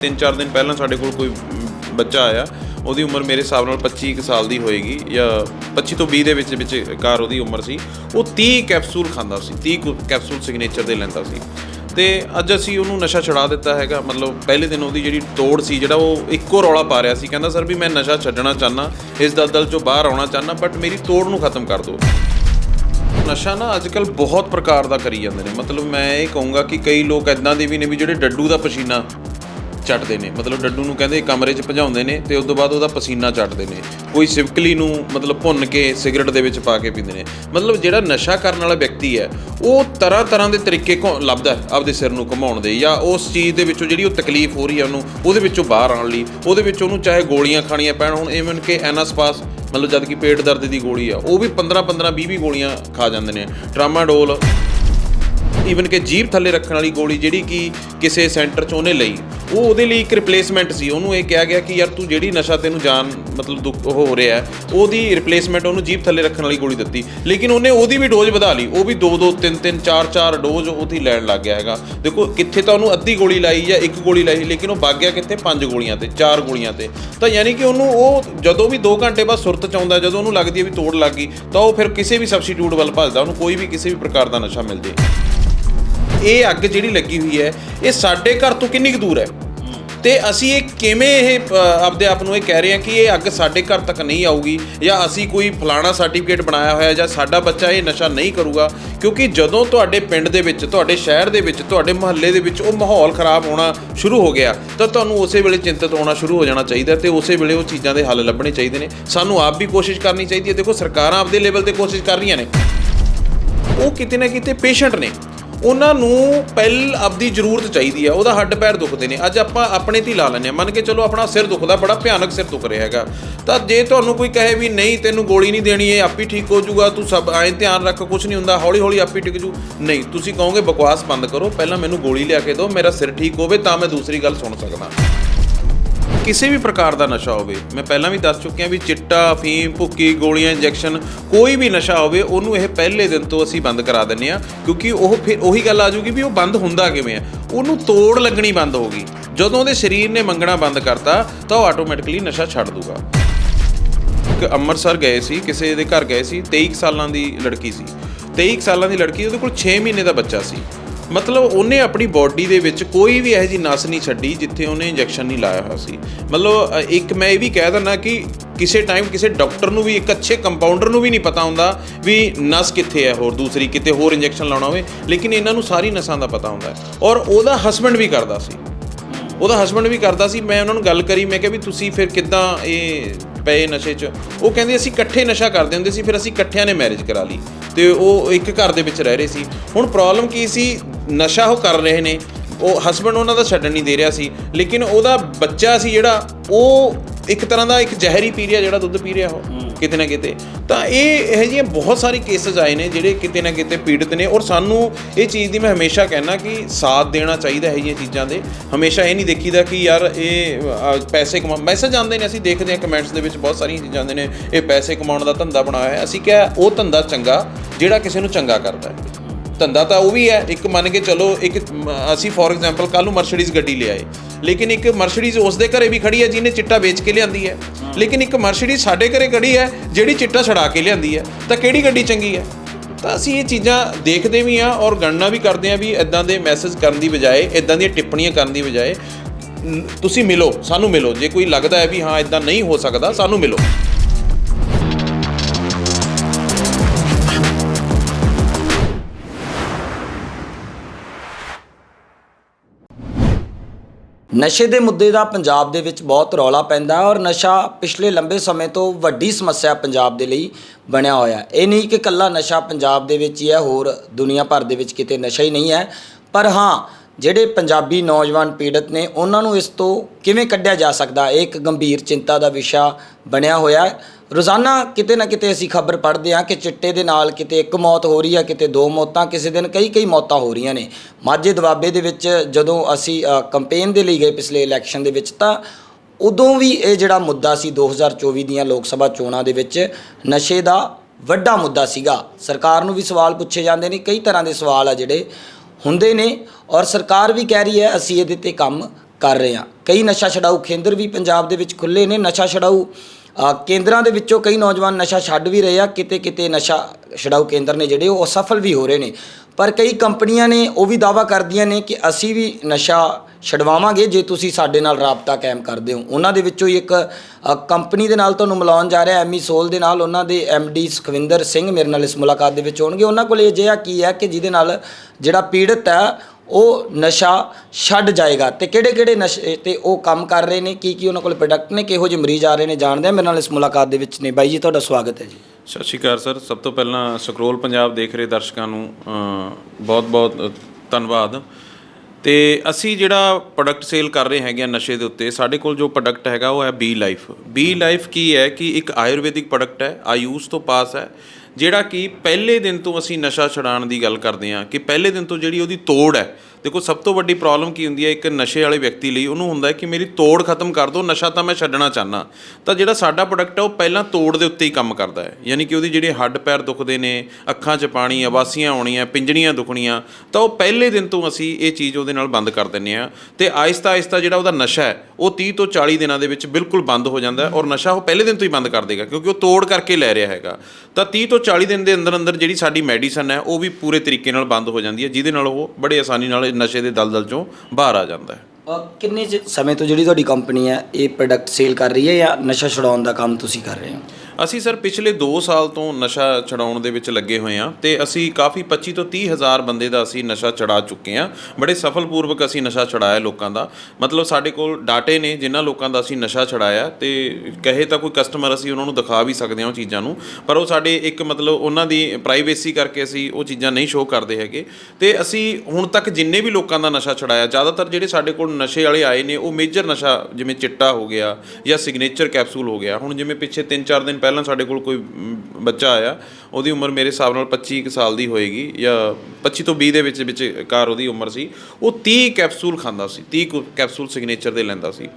ਤਿੰਨ ਚਾਰ ਦਿਨ ਪਹਿਲਾਂ ਸਾਡੇ ਕੋਲ ਕੋਈ ਬੱਚਾ ਆਇਆ, ਉਹਦੀ ਉਮਰ ਮੇਰੇ ਹਿਸਾਬ ਨਾਲ 25 ਕੁ ਸਾਲ ਦੀ ਹੋਏਗੀ, ਜਾਂ 25 ਤੋਂ 20 ਦੇ ਵਿੱਚ ਵਿੱਚ ਕਾਰ ਉਹਦੀ ਉਮਰ ਸੀ। ਉਹ 30 ਕੈਪਸੂਲ ਖਾਂਦਾ ਸੀ 30 ਕੈਪਸੂਲ ਸਿਗਨੇਚਰ ਦੇ ਲੈਂਦਾ ਸੀ। ਤੇ ਅੱਜ ਅਸੀਂ ਉਹਨੂੰ ਨਸ਼ਾ ਛੁਡਾ ਦਿੱਤਾ ਹੈਗਾ, ਮਤਲਬ ਪਹਿਲੇ ਦਿਨ ਉਹਦੀ ਜਿਹੜੀ ਤੋੜ ਸੀ, ਜਿਹੜਾ ਉਹ ਇੱਕੋ ਰੌਲਾ ਪਾ ਰਿਹਾ ਸੀ, ਕਹਿੰਦਾ, ਸਰ, ਵੀ ਮੈਂ ਨਸ਼ਾ ਛੱਡਣਾ ਚਾਹਨਾ ਇਸ ਦਲਦਲ ਚੋਂ ਬਾਹਰ ਆਉਣਾ ਚਾਹਨਾ ਬਟ ਮੇਰੀ ਤੋੜ ਨੂੰ ਖਤਮ ਕਰ ਦਿਓ। ਨਸ਼ਾ ਨਾ ਅੱਜਕੱਲ ਬਹੁਤ ਪ੍ਰਕਾਰ ਦਾ ਕਰੀ ਜਾਂਦੇ ਨੇ। ਮਤਲਬ ਮੈਂ ਇਹ ਕਹੂੰਗਾ ਕਿ ਕਈ ਲੋਕ ਐਦਾਂ ਦੇ ਵੀ ਨੇ ਵੀ ਜਿਹੜੇ ਡੱਡੂ ਦਾ ਪਸੀਨਾ ਚੱਟਦੇ ਨੇ। ਮਤਲਬ ਡੱਡੂ ਨੂੰ ਕਹਿੰਦੇ ਕਮਰੇ 'ਚ ਭਜਾਉਂਦੇ ਨੇ ਤੇ ਉਸ ਤੋਂ ਬਾਅਦ ਉਹਦਾ ਪਸੀਨਾ ਚੱਟਦੇ ਨੇ। ਕੋਈ ਸਿਵਕਲੀ ਨੂੰ ਮਤਲਬ ਭੁੰਨ ਕੇ ਸਿਗਰਟ ਦੇ ਵਿੱਚ ਪਾ ਕੇ ਪੀਂਦੇ ਨੇ। ਮਤਲਬ ਜਿਹੜਾ ਨਸ਼ਾ ਕਰਨ ਵਾਲਾ ਵਿਅਕਤੀ ਹੈ, ਉਹ ਤਰ੍ਹਾਂ ਤਰ੍ਹਾਂ ਦੇ ਤਰੀਕੇ ਘੁ- ਲੱਭਦਾ ਆਪਦੇ ਸਿਰ ਨੂੰ ਘੁਮਾਉਣ ਦੇ ਜਾਂ ਉਸ ਚੀਜ਼ ਦੇ ਵਿੱਚੋਂ ਜਿਹੜੀ ਉਹ ਤਕਲੀਫ ਹੋ ਰਹੀ ਹੈ ਉਹਨੂੰ, ਉਹਦੇ ਵਿੱਚੋਂ ਬਾਹਰ ਆਉਣ ਲਈ। ਉਹਦੇ ਵਿੱਚ ਉਹਨੂੰ ਚਾਹੇ ਗੋਲੀਆਂ ਖਾਣੀਆਂ ਪੈਣ, ਹੁਣ ਇਵਨ ਕਿ ਐਨਾਸਪਾਸ, ਮਤਲਬ ਜਦ ਕਿ ਪੇਟ ਦਰਦ ਦੀ ਗੋਲੀ ਆ, ਉਹ ਵੀ 15 15 20 20 ਗੋਲੀਆਂ ਖਾ ਜਾਂਦੇ ਨੇ। ਟਰਾਮਾਡੋਲ ਈਵਨ ਕਿ ਜੀਭ ਥੱਲੇ ਰੱਖਣ ਵਾਲੀ ਗੋਲੀ ਜਿਹੜੀ ਕਿ ਕਿਸੇ ਸੈਂਟਰ 'ਚ ਉਹਨੇ ਲਈ, ਉਹ ਉਹਦੇ ਲਈ ਇੱਕ ਰਿਪਲੇਸਮੈਂਟ ਸੀ। ਉਹਨੂੰ ਇਹ ਕਿਹਾ ਗਿਆ ਕਿ ਯਾਰ ਤੂੰ ਜਿਹੜੀ ਨਸ਼ਾ ਤੈਨੂੰ ਜਾਨ, ਮਤਲਬ ਦੁੱਖ ਹੋ ਰਿਹਾ ਉਹਦੀ ਰਿਪਲੇਸਮੈਂਟ ਉਹਨੂੰ ਜੀਭ ਥੱਲੇ ਰੱਖਣ ਵਾਲੀ ਗੋਲੀ ਦਿੱਤੀ। ਲੇਕਿਨ ਉਹਨੇ ਉਹਦੀ ਵੀ ਡੋਜ਼ ਵਧਾ ਲਈ। ਉਹ ਵੀ 2 2 3 3 4 4 ਡੋਜ਼ ਉਹਦੀ ਲੈਣ ਲੱਗ ਗਿਆ ਹੈਗਾ। ਦੇਖੋ, ਕਿੱਥੇ ਤਾਂ ਉਹਨੂੰ ਅੱਧੀ ਗੋਲੀ ਲਾਈ ਜਾਂ ਇੱਕ ਗੋਲੀ ਲਾਈ, ਲੇਕਿਨ ਉਹ ਵਗ ਗਿਆ ਕਿੱਥੇ? ਪੰਜ ਗੋਲੀਆਂ ਤੇ, ਚਾਰ ਗੋਲੀਆਂ ਤੇ। ਤਾਂ ਯਾਨੀ ਕਿ ਉਹਨੂੰ ਉਹ ਜਦੋਂ ਵੀ 2 ਘੰਟੇ ਬਾਅਦ ਸੁਰਤ ਚ ਆਉਂਦਾ, ਜਦੋਂ ਉਹਨੂੰ ਲੱਗਦੀ ਹੈ ਵੀ ਤੋੜ ਲੱਗ ਗਈ, ਤਾਂ ਉਹ ਫਿਰ ਕਿਸੇ ਵੀ ਸਬਸਟੀਟਿਊਟ ਵੱਲ ਭੱਜਦਾ। ਉਹਨੂੰ ਕੋਈ ਵੀ, ਕਿਸੇ ਵੀ ਪ੍ਰਕਾਰ ਦਾ ਨਸ਼ਾ ਮਿਲ ਜੇ। ਇਹ ਅੱਗ ਜਿਹੜੀ ਲੱਗੀ ਹੋਈ ਹੈ, ਇਹ ਸਾਡੇ ਘਰ ਤੋਂ ਕਿੰਨੀ ਕੁ ਦੂਰ ਹੈ? ਤੇ ਅਸੀਂ ਇਹ ਕਿਵੇਂ ਇਹ ਆਪਦੇ ਆਪ ਨੂੰ ਇਹ ਕਹਿ ਰਹੇ ਹਾਂ ਕਿ ਇਹ ਅੱਗ ਸਾਡੇ ਘਰ ਤੱਕ ਨਹੀਂ ਆਊਗੀ ਜਾਂ ਅਸੀਂ ਕੋਈ ਫਲਾਣਾ ਸਰਟੀਫਿਕੇਟ ਬਣਾਇਆ ਹੋਇਆ ਜਾਂ ਸਾਡਾ ਬੱਚਾ ਇਹ ਨਸ਼ਾ ਨਹੀਂ ਕਰੂਗਾ? ਕਿਉਂਕਿ ਜਦੋਂ ਤੁਹਾਡੇ ਪਿੰਡ ਦੇ ਵਿੱਚ, ਤੁਹਾਡੇ ਸ਼ਹਿਰ ਦੇ ਵਿੱਚ, ਤੁਹਾਡੇ ਮੁਹੱਲੇ ਦੇ ਵਿੱਚ ਉਹ ਮਾਹੌਲ ਖਰਾਬ ਹੋਣਾ ਸ਼ੁਰੂ ਹੋ ਗਿਆ, ਤਾਂ ਤੁਹਾਨੂੰ ਉਸੇ ਵੇਲੇ ਚਿੰਤਤ ਹੋਣਾ ਸ਼ੁਰੂ ਹੋ ਜਾਣਾ ਚਾਹੀਦਾ ਤੇ ਉਸੇ ਵੇਲੇ ਉਹ ਚੀਜ਼ਾਂ ਦੇ ਹੱਲ ਲੱਭਣੇ ਚਾਹੀਦੇ ਨੇ। ਸਾਨੂੰ ਆਪ ਵੀ ਕੋਸ਼ਿਸ਼ ਕਰਨੀ ਚਾਹੀਦੀ ਹੈ। ਦੇਖੋ, ਸਰਕਾਰਾਂ ਆਪਦੇ ਲੈਵਲ ਤੇ ਕੋਸ਼ਿਸ਼ ਕਰ ਰਹੀਆਂ ਨੇ। ਉਹ ਕਿਤੇ ਨਾ ਕਿਤੇ ਪੇਸ਼ੈਂਟ ਨੇ। ਉਹਨਾਂ ਨੂੰ ਪਹਿਲ ਆਪਦੀ ਜ਼ਰੂਰਤ ਚਾਹੀਦੀ ਹੈ, ਉਹਦਾ ਹੱਡ ਪੈਰ ਦੁਖਦੇ ਨੇ। ਅੱਜ ਆਪਾਂ ਆਪਣੇ ਤੇ ਹੀ ਲਾ ਲੈਂਦੇ ਹਾਂ। ਮੰਨ ਕੇ ਚਲੋ ਆਪਣਾ ਸਿਰ ਦੁਖਦਾ, ਬੜਾ ਭਿਆਨਕ ਸਿਰ ਦੁਖ ਰਿਹਾ ਹੈਗਾ। ਤਾਂ ਜੇ ਤੁਹਾਨੂੰ ਕੋਈ ਕਹੇ ਵੀ ਨਹੀਂ, ਤੈਨੂੰ ਗੋਲੀ ਨਹੀਂ ਦੇਣੀ, ਇਹ ਆਪੇ ਠੀਕ ਹੋ ਜਾਊਗਾ, ਤੂੰ ਸਭ ਐਂ ਧਿਆਨ ਰੱਖ ਕੁਝ ਨਹੀਂ ਹੁੰਦਾ ਹੌਲੀ ਹੌਲੀ ਆਪੇ ਟਿਕ ਜੂ। ਨਹੀਂ, ਤੁਸੀਂ ਕਹੋਗੇ ਬਕਵਾਸ ਬੰਦ ਕਰੋ, ਪਹਿਲਾਂ ਮੈਨੂੰ ਗੋਲੀ ਲਿਆ ਕੇ ਦਿਓ, ਮੇਰਾ ਸਿਰ ਠੀਕ ਹੋਵੇ, ਤਾਂ ਮੈਂ ਦੂਸਰੀ ਗੱਲ ਸੁਣ ਸਕਦਾ। ਕਿਸੇ ਵੀ ਪ੍ਰਕਾਰ ਦਾ ਨਸ਼ਾ ਹੋਵੇ, ਮੈਂ ਪਹਿਲਾਂ ਵੀ ਦੱਸ ਚੁੱਕਿਆ ਵੀ ਚਿੱਟਾ ਫੀਮ ਭੁੱਕੀ, ਗੋਲੀਆਂ, ਇੰਜੈਕਸ਼ਨ, ਕੋਈ ਵੀ ਨਸ਼ਾ ਹੋਵੇ, ਉਹਨੂੰ ਇਹ ਪਹਿਲੇ ਦਿਨ ਤੋਂ ਅਸੀਂ ਬੰਦ ਕਰਾ ਦਿੰਨੇ ਆ ਕਿਉਂਕਿ ਉਹ ਫਿਰ ਉਹੀ ਗੱਲ ਆ ਜੂਗੀ ਵੀ ਉਹ ਬੰਦ ਹੁੰਦਾ ਕਿਵੇਂ ਆ। ਉਹਨੂੰ ਤੋੜ ਲੱਗਣੀ ਬੰਦ ਹੋ ਗਈ। ਜਦੋਂ ਉਹਦੇ ਸਰੀਰ ਨੇ ਮੰਗਣਾ ਬੰਦ ਕਰਤਾ, ਤਾਂ ਉਹ ਆਟੋਮੈਟਿਕਲੀ ਨਸ਼ਾ ਛੱਡ ਦੂਗਾ। ਇੱਕ ਅੰਮ੍ਰਿਤਸਰ ਗਏ ਸੀ, ਕਿਸੇ ਦੇ ਘਰ ਗਏ ਸੀ 23 ਕੁ ਸਾਲਾਂ ਦੀ ਲੜਕੀ ਸੀ। 23 ਕੁ ਸਾਲਾਂ ਦੀ ਲੜਕੀ, ਉਹਦੇ ਕੋਲ 6 ਮਹੀਨੇ ਦਾ ਬੱਚਾ ਸੀ। ਮਤਲਬ ਉਹਨੇ ਆਪਣੀ ਬਾਡੀ ਦੇ ਵਿੱਚ ਕੋਈ ਵੀ ਇਹੋ ਜਿਹੀ ਨਸ ਨਹੀਂ ਛੱਡੀ ਜਿੱਥੇ ਉਹਨੇ ਇੰਜੈਕਸ਼ਨ ਨਹੀਂ ਲਾਇਆ ਹੋਇਆ ਸੀ। ਮਤਲਬ ਇੱਕ ਮੈਂ ਇਹ ਵੀ ਕਹਿ ਦਿੰਦਾ ਕਿ ਕਿਸੇ ਟਾਈਮ ਕਿਸੇ ਡਾਕਟਰ ਨੂੰ ਵੀ ਇੱਕ ਅੱਛੇ ਕੰਪਾਊਂਡਰ ਨੂੰ ਵੀ ਨਹੀਂ ਪਤਾ ਹੁੰਦਾ ਵੀ ਨਸ ਕਿੱਥੇ ਹੈ ਹੋਰ ਦੂਸਰੀ, ਕਿਤੇ ਹੋਰ ਇੰਜੈਕਸ਼ਨ ਲਾਉਣਾ ਹੋਵੇ, ਲੇਕਿਨ ਇਹਨਾਂ ਨੂੰ ਸਾਰੀ ਨਸਾਂ ਦਾ ਪਤਾ ਹੁੰਦਾ ਔਰ ਉਹਦਾ ਹਸਬੰਡ ਵੀ ਕਰਦਾ ਸੀ। ਉਹਦਾ ਹਸਬੰਡ ਵੀ ਕਰਦਾ ਸੀ। ਮੈਂ ਉਹਨਾਂ ਨੂੰ ਗੱਲ ਕਰੀ, ਮੈਂ ਕਿਹਾ ਵੀ ਤੁਸੀਂ ਫਿਰ ਕਿੱਦਾਂ ਇਹ ਪਏ ਨਸ਼ੇ 'ਚ? ਉਹ ਕਹਿੰਦੇ ਅਸੀਂ ਇਕੱਠੇ ਨਸ਼ਾ ਕਰਦੇ ਹੁੰਦੇ ਸੀ, ਫਿਰ ਅਸੀਂ ਇਕੱਠਿਆਂ ਨੇ ਮੈਰਿਜ ਕਰਾ ਲਈ। ਤੇ ਉਹ ਇੱਕ ਘਰ ਦੇ ਵਿੱਚ ਰਹਿ ਰਹੇ ਸੀ। ਹੁਣ ਪ੍ਰੋਬਲਮ ਕੀ ਸੀ? ਨਸ਼ਾ ਉਹ ਕਰ ਰਹੇ ਨੇ। ਉਹ ਹਸਬੰਡ ਉਹਨਾਂ ਦਾ ਛੱਡਣ ਨਹੀਂ ਦੇ ਰਿਹਾ ਸੀ। ਲੇਕਿਨ ਉਹਦਾ ਬੱਚਾ ਸੀ ਜਿਹੜਾ ਉਹ ਇੱਕ ਤਰ੍ਹਾਂ ਦਾ ਇੱਕ ਜ਼ਹਿਰੀ ਪੀ ਰਿਹਾ ਜਿਹੜਾ ਦੁੱਧ ਪੀ ਰਿਹਾ ਉਹ ਕਿਤੇ ਨਾ ਕਿਤੇ। ਤਾਂ ਇਹ ਇਹ ਜਿਹੀਆਂ ਬਹੁਤ ਸਾਰੇ ਕੇਸਸ ਆਏ ਨੇ ਜਿਹੜੇ ਕਿਤੇ ਨਾ ਕਿਤੇ ਪੀੜਤ ਨੇ। ਔਰ ਸਾਨੂੰ ਇਹ ਚੀਜ਼ ਦੀ ਮੈਂ ਹਮੇਸ਼ਾ ਕਹਿਣਾ ਕਿ ਸਾਥ ਦੇਣਾ ਚਾਹੀਦਾ ਹੈ ਇਹ ਚੀਜ਼ਾਂ ਦੇ। ਹਮੇਸ਼ਾ ਇਹ ਨਹੀਂ ਦੇਖੀਦਾ ਕਿ ਯਾਰ ਇਹ ਪੈਸੇ ਕਮਾ ਮੈਸੇਜ ਆਉਂਦੇ ਨੇ ਅਸੀਂ ਦੇਖਦੇ ਹਾਂ ਕਮੈਂਟਸ ਦੇ ਵਿੱਚ ਬਹੁਤ ਸਾਰੀਆਂ ਚੀਜ਼ਾਂ ਆਉਂਦੇ ਨੇ। ਇਹ ਪੈਸੇ ਕਮਾਉਣ ਦਾ ਧੰਦਾ ਬਣਾਇਆ ਹੈ। ਅਸੀਂ ਕਿਹਾ ਉਹ ਧੰਦਾ ਚੰਗਾ ਜਿਹੜਾ ਕਿਸੇ ਨੂੰ ਚੰਗਾ ਕਰਦਾ ਹੈ। ਧੰਦਾ ਤਾਂ ਉਹ ਵੀ ਹੈ ਇੱਕ ਮੰਨ ਕੇ ਚਲੋ ਇੱਕ ਅਸੀਂ ਫੋਰ ਐਗਜ਼ਾਮਪਲ ਕੱਲ ਨੂੰ ਮਰਸੀਡੀਜ਼ ਗੱਡੀ ਲਿਆਏ ਲੇਕਿਨ ਇੱਕ ਮਰਸੀਡੀਜ਼ ਉਸ ਦੇ ਘਰੇ ਵੀ ਖੜੀ ਹੈ ਜਿਹਨੇ ਚਿੱਟਾ ਵੇਚ ਕੇ ਲਿਆਂਦੀ ਹੈ। ਲੇਕਿਨ ਇੱਕ ਮਰਸੀਡੀਜ਼ ਸਾਡੇ ਘਰੇ ਖੜੀ ਹੈ ਜਿਹੜੀ ਚਿੱਟਾ ਛੜਾ ਕੇ ਲਿਆਂਦੀ ਹੈ ਤਾਂ ਕਿਹੜੀ ਗੱਡੀ ਚੰਗੀ ਹੈ? ਤਾਂ ਅਸੀਂ ਇਹ ਚੀਜ਼ਾਂ ਦੇਖਦੇ ਵੀ ਆ ਔਰ ਗਣਨਾ ਵੀ ਕਰਦੇ ਆ ਵੀ ਇਦਾਂ ਦੇ ਮੈਸੇਜ ਕਰਨ ਦੀ ਬਜਾਏ ਇਦਾਂ ਦੀਆਂ ਟਿੱਪਣੀਆਂ ਕਰਨ ਦੀ ਬਜਾਏ ਤੁਸੀਂ ਮਿਲੋ ਸਾਨੂੰ ਮਿਲੋ। ਜੇ ਕੋਈ ਲੱਗਦਾ ਹੈ ਵੀ ਹਾਂ ਇਦਾਂ ਨਹੀਂ ਹੋ ਸਕਦਾ ਸਾਨੂੰ ਮਿਲੋ। ਨਸ਼ੇ ਦੇ ਮੁੱਦੇ ਦਾ ਪੰਜਾਬ ਦੇ ਵਿੱਚ ਬਹੁਤ ਰੌਲਾ ਪੈਂਦਾ ਔਰ ਨਸ਼ਾ ਪਿਛਲੇ ਲੰਬੇ ਸਮੇਂ ਤੋਂ ਵੱਡੀ ਸਮੱਸਿਆ ਪੰਜਾਬ ਦੇ ਲਈ ਬਣਿਆ ਹੋਇਆ ਇਹ ਨਹੀਂ ਕਿ ਕੱਲਾ ਨਸ਼ਾ ਪੰਜਾਬ ਦੇ ਵਿੱਚ ਹੀ ਹੈ, ਹੋਰ ਦੁਨੀਆ ਭਰ ਦੇ ਵਿੱਚ ਕਿਤੇ ਨਸ਼ਾ ਹੀ ਨਹੀਂ ਹੈ। ਪਰ ਹਾਂ, ਜਿਹੜੇ ਪੰਜਾਬੀ ਨੌਜਵਾਨ ਪੀੜਤ ਨੇ, ਉਹਨਾਂ ਨੂੰ ਇਸ ਤੋਂ ਕਿਵੇਂ ਕੱਢਿਆ ਜਾ ਸਕਦਾ? ਇਹ ਇੱਕ ਗੰਭੀਰ ਚਿੰਤਾ ਦਾ ਵਿਸ਼ਾ ਬਣਿਆ ਹੋਇਆ ਹੈ। ਰੋਜ਼ਾਨਾ ਕਿਤੇ ਨਾ ਕਿਤੇ ਅਸੀਂ ਖਬਰ ਪੜ੍ਹਦੇ ਹਾਂ ਕਿ ਚਿੱਟੇ ਦੇ ਨਾਲ ਕਿਤੇ ਇੱਕ ਮੌਤ ਹੋ ਰਹੀ ਹੈ ਕਿਤੇ ਦੋ ਮੌਤਾਂ, ਕਿਸੇ ਦਿਨ ਕਈ ਕਈ ਮੌਤਾਂ ਹੋ ਰਹੀਆਂ ਨੇ। ਮਾਝੇ ਦਵਾਬੇ ਦੇ ਵਿੱਚ ਜਦੋਂ ਅਸੀਂ ਕੰਪੇਨ ਦੇ ਲਈ ਗਏ ਪਿਛਲੇ ਇਲੈਕਸ਼ਨ ਦੇ ਵਿੱਚ ਤਾਂ ਉਦੋਂ ਵੀ ਇਹ ਜਿਹੜਾ ਮੁੱਦਾ ਸੀ 2024 ਦੀਆਂ ਲੋਕ ਸਭਾ ਚੋਣਾਂ ਦੇ ਵਿੱਚ ਨਸ਼ੇ ਦਾ ਵੱਡਾ ਮੁੱਦਾ ਸੀਗਾ। ਸਰਕਾਰ ਨੂੰ ਵੀ ਸਵਾਲ ਪੁੱਛੇ ਜਾਂਦੇ ਨੇ, ਕਈ ਤਰ੍ਹਾਂ ਦੇ ਸਵਾਲ ਆ ਜਿਹੜੇ ਹੁੰਦੇ ਨੇ ਔਰ ਸਰਕਾਰ ਵੀ ਕਹਿ ਰਹੀ ਹੈ, ਅਸੀਂ ਇਹਦੇ ਤੇ ਕੰਮ ਕਰ ਰਹੇ ਹਾਂ। ਕਈ ਨਸ਼ਾ ਛਡਾਊ ਕੇਂਦਰ ਵੀ ਪੰਜਾਬ ਦੇ ਵਿੱਚ ਖੁੱਲੇ ਨੇ, ਨਸ਼ਾ ਛਡਾਊ ਕੇਂਦਰਾਂ ਦੇ ਵਿੱਚੋਂ ਕਈ ਨੌਜਵਾਨ ਨਸ਼ਾ ਛੱਡ ਵੀ ਰਹੇ ਆ, ਕਿਤੇ ਕਿਤੇ ਨਸ਼ਾ ਛਡਾਊ ਕੇਂਦਰ ਨੇ ਜਿਹੜੇ, ਉਹ ਅਸਫਲ ਵੀ ਹੋ ਰਹੇ ਨੇ। ਪਰ ਕਈ ਕੰਪਨੀਆਂ ਨੇ, ਉਹ ਵੀ ਦਾਵਾ ਕਰਦੀਆਂ ਨੇ ਕਿ ਅਸੀਂ ਵੀ ਨਸ਼ਾ ਛਡਵਾਵਾਂਗੇ ਜੇ ਤੁਸੀਂ ਸਾਡੇ ਨਾਲ ਰਾਬਤਾ ਕਾਇਮ ਕਰਦੇ ਹੋ। ਉਹਨਾਂ ਦੇ ਵਿੱਚੋਂ ਹੀ ਇੱਕ ਕੰਪਨੀ ਦੇ ਨਾਲ ਤੁਹਾਨੂੰ ਮਿਲਾਉਣ ਜਾ ਰਿਹਾ, ਐਮੀ ਸੋਲ ਦੇ ਨਾਲ ਉਹਨਾਂ ਦੇ ਡੀ ਸੁਖਵਿੰਦਰ ਸਿੰਘ ਮੇਰੇ ਨਾਲ ਇਸ ਮੁਲਾਕਾਤ ਦੇ ਵਿੱਚ ਹੋਣਗੇ। ਉਹਨਾਂ ਕੋਲ ਅਜਿਹਾ ਕੀ ਹੈ ਕਿ ਜਿਹਦੇ ਨਾਲ ਜਿਹੜਾ ਪੀੜਤ ਹੈ ਉਹ ਨਸ਼ਾ ਛੱਡ ਜਾਏਗਾ। ਤੇ ਕਿਹੜੇ ਕਿਹੜੇ ਨਸ਼ੇ ਤੇ ਉਹ ਕੰਮ ਕਰ ਰਹੇ ਨੇ? ਕੀ ਕੀ ਉਹਨਾਂ ਕੋਲ ਪ੍ਰੋਡਕਟ ਨੇ? ਕਿਹੋ ਜਿਹੇ ਮਰੀਜ਼ ਆ ਰਹੇ ਨੇ? ਜਾਣਦੇ ਆ? ਮੇਰੇ ਨਾਲ ਇਸ ਮੁਲਾਕਾਤ ਦੇ ਵਿੱਚ ਨੇ। ਬਾਈ ਜੀ ਤੁਹਾਡਾ ਸਵਾਗਤ ਹੈ ਜੀ। ਸਤਿ ਸ਼੍ਰੀ ਅਕਾਲ ਸਰ। ਸਭ ਤੋਂ ਪਹਿਲਾਂ ਸਕਰੋਲ ਪੰਜਾਬ ਦੇਖ ਰਹੇ ਦਰਸ਼ਕਾਂ ਨੂੰ ਬਹੁਤ-ਬਹੁਤ ਧੰਨਵਾਦ। ਤੇ ਅਸੀਂ ਜਿਹੜਾ ਪ੍ਰੋਡਕਟ ਸੇਲ ਕਰ ਰਹੇ ਹੈਗੇ ਆ ਨਸ਼ੇ ਦੇ ਉੱਤੇ ਸਾਡੇ ਕੋਲ ਜੋ ਪ੍ਰੋਡਕਟ ਹੈਗਾ ਉਹ ਹੈ ਬੀ ਲਾਈਫ ਬੀ ਲਾਈਫ ਕੀ ਹੈ? ਕਿ ਇੱਕ ਆਯੁਰਵੈਦਿਕ ਪ੍ਰੋਡਕਟ ਹੈ। ਆਯੂਸ਼ ਤੋਂ ਪਾਸ ਹੈ। ਜਿਹੜਾ ਕਿ ਪਹਿਲੇ ਦਿਨ ਤੋਂ ਅਸੀਂ ਨਸ਼ਾ ਛਡਾਉਣ ਦੀ ਗੱਲ ਕਰਦੇ ਹਾਂ ਕਿ ਪਹਿਲੇ ਦਿਨ ਤੋਂ ਜਿਹੜੀ ਉਹਦੀ ਤੋੜ ਹੈ ਦੇਖੋ, ਸਭ ਤੋਂ ਵੱਡੀ ਪ੍ਰੋਬਲਮ ਕੀ ਹੁੰਦੀ ਹੈ, ਇੱਕ ਨਸ਼ੇ ਵਾਲੇ ਵਿਅਕਤੀ ਲਈ ਉਹਨੂੰ ਹੁੰਦਾ ਹੈ ਕਿ ਮੇਰੀ ਤੋੜ ਖਤਮ ਕਰ ਦਿਓ, ਨਸ਼ਾ ਤਾਂ ਮੈਂ ਛੱਡਣਾ ਚਾਹਨਾ ਤਾਂ ਜਿਹੜਾ ਸਾਡਾ ਪ੍ਰੋਡਕਟ ਹੈ, ਉਹ ਪਹਿਲਾਂ ਤੋੜ ਦੇ ਉੱਤੇ ਹੀ ਕੰਮ ਕਰਦਾ ਹੈ। ਯਾਨੀ ਕਿ ਉਹਦੀ ਜਿਹੜੇ ਹੱਡ ਪੈਰ ਦੁਖਦੇ ਨੇ, ਅੱਖਾਂ 'ਚ ਪਾਣੀ, ਆਵਾਸੀਆਂ ਆਉਣੀਆਂ, ਪਿੰਜਣੀਆਂ ਦੁਖਣੀਆਂ, ਤਾਂ ਉਹ ਪਹਿਲੇ ਦਿਨ ਤੋਂ ਅਸੀਂ ਇਹ ਚੀਜ਼ ਉਹਦੇ ਨਾਲ ਬੰਦ ਕਰ ਦਿੰਨੇ ਆ ਤੇ ਆਹਿਸਤਾ ਆਇਸਤਾ ਜਿਹੜਾ ਉਹਦਾ ਨਸ਼ਾ ਹੈ, ਉਹ 30 ਤੋਂ 40 ਦਿਨਾਂ ਦੇ ਵਿੱਚ ਬਿਲਕੁਲ ਬੰਦ ਹੋ ਜਾਂਦਾ ਹੈ ਔਰ ਨਸ਼ਾ ਉਹ ਪਹਿਲੇ ਦਿਨ ਤੋਂ ਹੀ ਬੰਦ ਕਰ ਦੇਗਾ, ਕਿਉਂਕਿ ਉਹ ਤੋੜ ਕਰਕੇ ਲੈ ਰਿਹਾ ਹੈਗਾ। ਤਾਂ 30 ਤੋਂ 40 ਦਿਨ ਦੇ ਅੰਦਰ ਅੰਦਰ ਜਿਹੜੀ ਸਾਡੀ ਮੈਡੀਸਨ ਹੈ, ਉਹ ਵੀ ਪੂਰੇ ਤਰੀਕੇ ਨਾਲ ਬੰਦ ਹੋ ਜਾਂਦੀ ਹੈ, ਜਿਹਦੇ ਨਾਲ ਉਹ ਬੜੇ ਆਸਾਨੀ ਨਾਲ ਇਹ ਨਸ਼ੇ ਦੇ ਦਲਦਲ ਚੋਂ ਬਾਹਰ ਆ ਜਾਂਦਾ ਹੈ। ਅ, ਕਿੰਨੇ ਚ- ਸਮੇਂ ਤੋਂ ਜਿਹੜੀ ਤੁਹਾਡੀ ਕੰਪਨੀ ਹੈ ਇਹ ਪ੍ਰੋਡਕਟ ਸੇਲ ਕਰ ਰਹੀ ਹੈ ਜਾਂ ਨਸ਼ਾ ਛੁਡਾਉਣ ਦਾ ਕੰਮ ਤੁਸੀਂ ਕਰ ਰਹੇ ਹੋ? ਅਸੀਂ ਸਰ ਪਿਛਲੇ 2 ਸਾਲ ਤੋਂ ਨਸ਼ਾ ਛਡਾਉਣ ਦੇ ਵਿੱਚ ਲੱਗੇ ਹੋਏ ਹਾਂ ਤੇ ਅਸੀਂ ਕਾਫੀ 25 ਤੋਂ 30 ਹਜ਼ਾਰ ਬੰਦੇ ਦਾ ਅਸੀਂ ਨਸ਼ਾ ਛਡਾ ਚੁੱਕੇ ਹਾਂ। ਬੜੇ ਸਫਲਪੂਰਵਕ ਅਸੀਂ ਨਸ਼ਾ ਛਡਾਇਆ ਲੋਕਾਂ ਦਾ। ਮਤਲਬ ਸਾਡੇ ਕੋਲ ਡਾਟੇ ਨੇ ਜਿਨ੍ਹਾਂ ਲੋਕਾਂ ਦਾ ਅਸੀਂ ਨਸ਼ਾ ਛਡਾਇਆ ਤੇ ਕਹੇ ਤਾਂ ਕੋਈ ਕਸਟਮਰ ਅਸੀਂ ਉਹਨਾਂ ਨੂੰ ਦਿਖਾ ਵੀ ਸਕਦੇ ਹਾਂ ਉਹ ਚੀਜ਼ਾਂ ਨੂੰ, ਪਰ ਉਹ ਸਾਡੇ ਇੱਕ ਮਤਲਬ ਉਹਨਾਂ ਦੀ ਪ੍ਰਾਈਵੇਸੀ ਕਰਕੇ ਅਸੀਂ ਉਹ ਚੀਜ਼ਾਂ ਨਹੀਂ ਸ਼ੋਅ ਕਰਦੇ ਹੈਗੇ। ਤੇ ਅਸੀਂ ਹੁਣ ਤੱਕ ਜਿੰਨੇ ਵੀ ਲੋਕਾਂ ਦਾ ਨਸ਼ਾ ਛਡਾਇਆ, ਜ਼ਿਆਦਾਤਰ ਜਿਹੜੇ ਸਾਡੇ ਕੋਲ ਨਸ਼ੇ ਵਾਲੇ ਆਏ ਨੇ, ਉਹ ਮੇਜਰ ਨਸ਼ਾ ਜਿਵੇਂ ਚਿੱਟਾ ਹੋ ਗਿਆ ਜਾਂ ਸਿਗਨੇਚਰ ਕੈਪਸੂਲ ਹੋ ਗਿਆ। ਹੁਣ ਜਿਵੇਂ ਪਿੱਛੇ 3-4 ਦਿਨ ਪਹਿਲਾਂ ਪਹਿਲਾਂ ਸਾਡੇ ਕੋਲ ਕੋਈ ਬੱਚਾ ਆਇਆ, ਉਹਦੀ ਉਮਰ ਮੇਰੇ ਹਿਸਾਬ ਨਾਲ 25 ਕੁ ਸਾਲ ਦੀ ਹੋਏਗੀ ਜਾਂ 25 ਤੋਂ 20 ਦੇ ਵਿੱਚ ਵਿੱਚ ਕਾਰ ਉਹਦੀ ਉਮਰ ਸੀ। ਉਹ 30 ਕੈਪਸੂਲ ਖਾਂਦਾ ਸੀ 30 ਕੈਪਸੂਲ ਸਿਗਨੇਚਰ ਦੇ ਲੈਂਦਾ ਸੀ।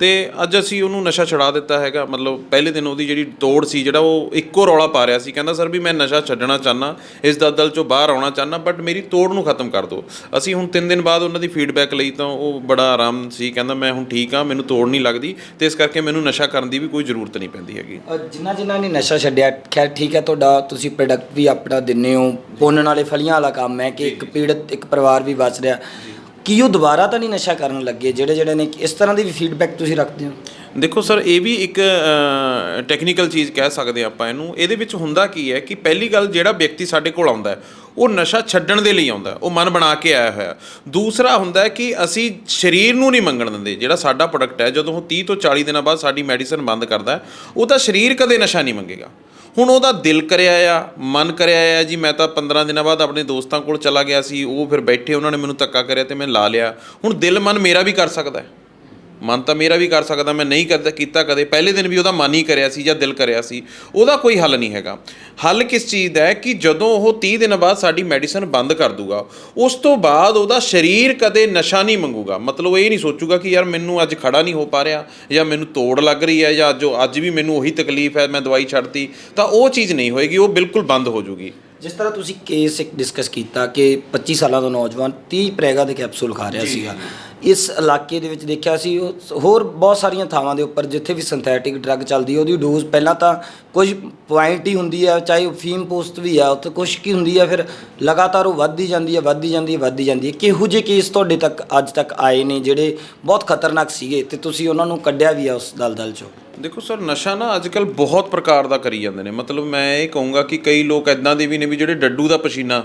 ਤੇ ਅੱਜ ਅਸੀਂ ਉਹਨੂੰ ਨਸ਼ਾ ਛਡਾ ਦਿੱਤਾ ਹੈਗਾ ਮਤਲਬ ਪਹਿਲੇ ਦਿਨ ਉਹਦੀ ਜਿਹੜੀ ਤੋੜ ਸੀ ਜਿਹੜਾ ਉਹ ਇੱਕੋ ਰੌਲਾ ਪਾ ਰਿਹਾ ਸੀ ਕਹਿੰਦਾ ਸਰ ਵੀ ਮੈਂ ਨਸ਼ਾ ਛੱਡਣਾ ਚਾਹਨਾ ਇਸ ਦਲਦਲ ਚੋਂ ਬਾਹਰ ਆਉਣਾ ਚਾਹਨਾ ਬਟ ਮੇਰੀ ਤੋੜ ਨੂੰ ਖਤਮ ਕਰ ਦਿਓ। ਅਸੀਂ ਹੁਣ 3 ਦਿਨ ਬਾਅਦ ਉਹਨਾਂ ਦੀ ਫੀਡਬੈਕ ਲਈ ਤਾਂ ਉਹ ਬੜਾ ਆਰਾਮ ਸੀ ਕਹਿੰਦਾ ਮੈਂ ਹੁਣ ਠੀਕ ਆ ਮੈਨੂੰ ਤੋੜ ਨਹੀਂ ਲੱਗਦੀ ਤੇ ਇਸ ਕਰਕੇ ਮੈਨੂੰ ਨਸ਼ਾ ਕਰਨ ਦੀ ਵੀ ਕੋਈ ਜ਼ਰੂਰਤ ਨਹੀਂ ਪੈਂਦੀ ਹੈਗੀ। ਜਿਨ੍ਹਾਂ ਜਿਨ੍ਹਾਂ ਨੇ ਨਸ਼ਾ ਛੱਡਿਆ ਖੈਰ ਠੀਕ ਹੈ ਤੁਹਾਡਾ ਤੁਸੀਂ ਪ੍ਰੋਡਕਟ ਵੀ ਆਪਣਾ ਦਿੰਨੇ ਹੋ ਪੁੰਨਣ ਵਾਲੇ ਫਲੀਆਂ ਵਾਲਾ ਕੰਮ ਹੈ ਕਿ ਇੱਕ ਪੀੜਤ ਇੱਕ ਪਰਿਵਾਰ ਵੀ ਬਚ ਰਿਹਾ। ਕੀ ਉਹ ਦੁਬਾਰਾ ਤਾਂ ਨਹੀਂ ਨਸ਼ਾ ਕਰਨ ਲੱਗੇ, ਜਿਹੜੇ ਜਿਹੜੇ ਨੇ ਇਸ ਤਰ੍ਹਾਂ ਦੀ ਵੀ ਫੀਡਬੈਕ ਤੁਸੀਂ ਰੱਖਦੇ ਹੋ? ਦੇਖੋ ਸਰ, ਇਹ ਵੀ ਇੱਕ ਟੈਕਨੀਕਲ ਚੀਜ਼ ਕਹਿ ਸਕਦੇ ਹਾਂ ਆਪਾਂ ਇਹਨੂੰ। ਇਹਦੇ ਵਿੱਚ ਹੁੰਦਾ ਕੀ ਹੈ ਕਿ ਪਹਿਲੀ ਗੱਲ ਜਿਹੜਾ ਵਿਅਕਤੀ ਸਾਡੇ ਕੋਲ ਆਉਂਦਾ ਹੈ ਉਹ ਨਸ਼ਾ ਛੱਡਣ ਦੇ ਲਈ ਆਉਂਦਾ, ਉਹ ਮਨ ਬਣਾ ਕੇ ਆਇਆ ਹੋਇਆ। ਦੂਸਰਾ ਹੁੰਦਾ ਕਿ ਅਸੀਂ ਸਰੀਰ ਨੂੰ ਨਹੀਂ ਮੰਗਣ ਦਿੰਦੇ, ਜਿਹੜਾ ਸਾਡਾ ਪ੍ਰੋਡਕਟ ਹੈ, ਜਦੋਂ ਉਹ 30 ਤੋਂ 40 ਦਿਨਾਂ ਬਾਅਦ ਸਾਡੀ ਮੈਡੀਸਨ ਬੰਦ ਕਰਦਾ ਉਹ ਤਾਂ ਸਰੀਰ ਕਦੇ ਨਸ਼ਾ ਨਹੀਂ ਮੰਗੇਗਾ। ਹੁਣ ਉਹਦਾ ਦਿਲ ਕਰਿਆ ਆ, ਮਨ ਕਰਿਆ ਆ, ਜੀ ਮੈਂ ਤਾਂ 15 ਦਿਨਾਂ ਬਾਅਦ ਆਪਣੇ ਦੋਸਤਾਂ ਕੋਲ ਚਲਾ ਗਿਆ ਸੀ, ਉਹ ਫਿਰ ਬੈਠੇ, ਉਹਨਾਂ ਨੇ ਮੈਨੂੰ ਧੱਕਾ ਕਰਿਆ ਤੇ ਮੈਂ ਲਾ ਲਿਆ। ਹੁਣ ਦਿਲ ਮਨ ਮੇਰਾ ਵੀ ਕਰ ਸਕਦਾ ਹੈ। ਮਨ ਤਾਂ ਮੇਰਾ ਵੀ ਕਰ ਸਕਦਾ, ਮੈਂ ਨਹੀਂ ਕਰਦਾ, ਕੀਤਾ ਕਦੇ। ਪਹਿਲੇ ਦਿਨ ਵੀ ਉਹਦਾ ਮਨ ਹੀ ਕਰਿਆ ਸੀ ਜਾਂ ਦਿਲ ਕਰਿਆ ਸੀ। ਉਹਦਾ ਕੋਈ ਹੱਲ ਨਹੀਂ ਹੈਗਾ। ਹੱਲ ਕਿਸ ਚੀਜ਼ ਦਾ ਹੈ ਕਿ ਜਦੋਂ ਉਹ 30 ਦਿਨ ਬਾਅਦ ਸਾਡੀ ਮੈਡੀਸਨ ਬੰਦ ਕਰ ਦੂਗਾ, ਉਸ ਤੋਂ ਬਾਅਦ ਉਹਦਾ ਸਰੀਰ ਕਦੇ ਨਸ਼ਾ ਨਹੀਂ ਮੰਗੂਗਾ। ਮਤਲਬ ਇਹ ਨਹੀਂ ਸੋਚੂਗਾ ਕਿ ਯਾਰ ਮੈਨੂੰ ਅੱਜ ਖੜਾ ਨਹੀਂ ਹੋ ਪਾ ਰਿਹਾ ਜਾਂ ਮੈਨੂੰ ਤੋੜ ਲੱਗ ਰਹੀ ਹੈ ਜਾਂ ਜੋ ਅੱਜ ਵੀ ਮੈਨੂੰ ਉਹੀ ਤਕਲੀਫ ਹੈ, ਮੈਂ ਦਵਾਈ ਛੱਡਤੀ। ਤਾਂ ਉਹ ਚੀਜ਼ ਨਹੀਂ ਹੋਏਗੀ, ਉਹ ਬਿਲਕੁਲ ਬੰਦ ਹੋ ਜੂਗੀ। ਜਿਸ ਤਰ੍ਹਾਂ ਤੁਸੀਂ ਕੇਸ ਇੱਕ ਡਿਸਕਸ ਕੀਤਾ ਕਿ 25 ਸਾਲਾਂ ਦਾ ਨੌਜਵਾਨ 30 ਪ੍ਰੈਗਾ ਦੇ ਕੈਪਸੂਲ ਖਾ ਰਿਹਾ ਸੀਗਾ। ਇਸ ਇਲਾਕੇ ਦੇ ਵਿੱਚ ਦੇਖਿਆ ਸੀ ਉਹ ਹੋਰ ਬਹੁਤ ਸਾਰੀਆਂ ਥਾਵਾਂ ਦੇ ਉੱਪਰ ਜਿੱਥੇ ਵੀ ਸਿੰਥੈਟਿਕ ਡਰੱਗ ਚੱਲਦੀ ਹੈ ਉਹਦੀ ਡੋਜ਼ ਪਹਿਲਾਂ ਤਾਂ ਕੁਝ ਪੁਆਇੰਟ ਹੀ ਹੁੰਦੀ ਹੈ ਚਾਹੇ ਉਹ ਫੀਮ ਪੋਸਟ ਵੀ ਆ ਉੱਥੇ ਕੁਛ ਕੀ ਹੁੰਦੀ ਹੈ ਫਿਰ ਲਗਾਤਾਰ ਉਹ ਵੱਧਦੀ ਜਾਂਦੀ ਹੈ ਵੱਧਦੀ ਜਾਂਦੀ ਹੈ ਵੱਧਦੀ ਜਾਂਦੀ ਹੈ। ਕਿਹੋ ਜਿਹੇ ਕੇਸ ਤੁਹਾਡੇ ਤੱਕ ਅੱਜ ਤੱਕ ਆਏ ਨੇ ਜਿਹੜੇ ਬਹੁਤ ਖਤਰਨਾਕ ਸੀਗੇ ਤੇ ਤੁਸੀਂ ਉਹਨਾਂ ਨੂੰ ਕੱਢਿਆ ਵੀ ਆ ਉਸ ਦਲਦਲ ਚੋਂ? ਦੇਖੋ ਸਰ, ਨਸ਼ਾ ਨਾ ਅੱਜ ਕੱਲ ਬਹੁਤ ਪ੍ਰਕਾਰ ਦਾ ਕਰੀ ਜਾਂਦੇ ਨੇ। ਮਤਲਬ ਮੈਂ ਇਹ ਕਹੂੰਗਾ ਕਿ ਕਈ ਲੋਕ ਐਦਾਂ ਦੇ ਵੀ ਨੇ ਵੀ ਜਿਹੜੇ ਡੱਡੂ ਦਾ ਪਸੀਨਾ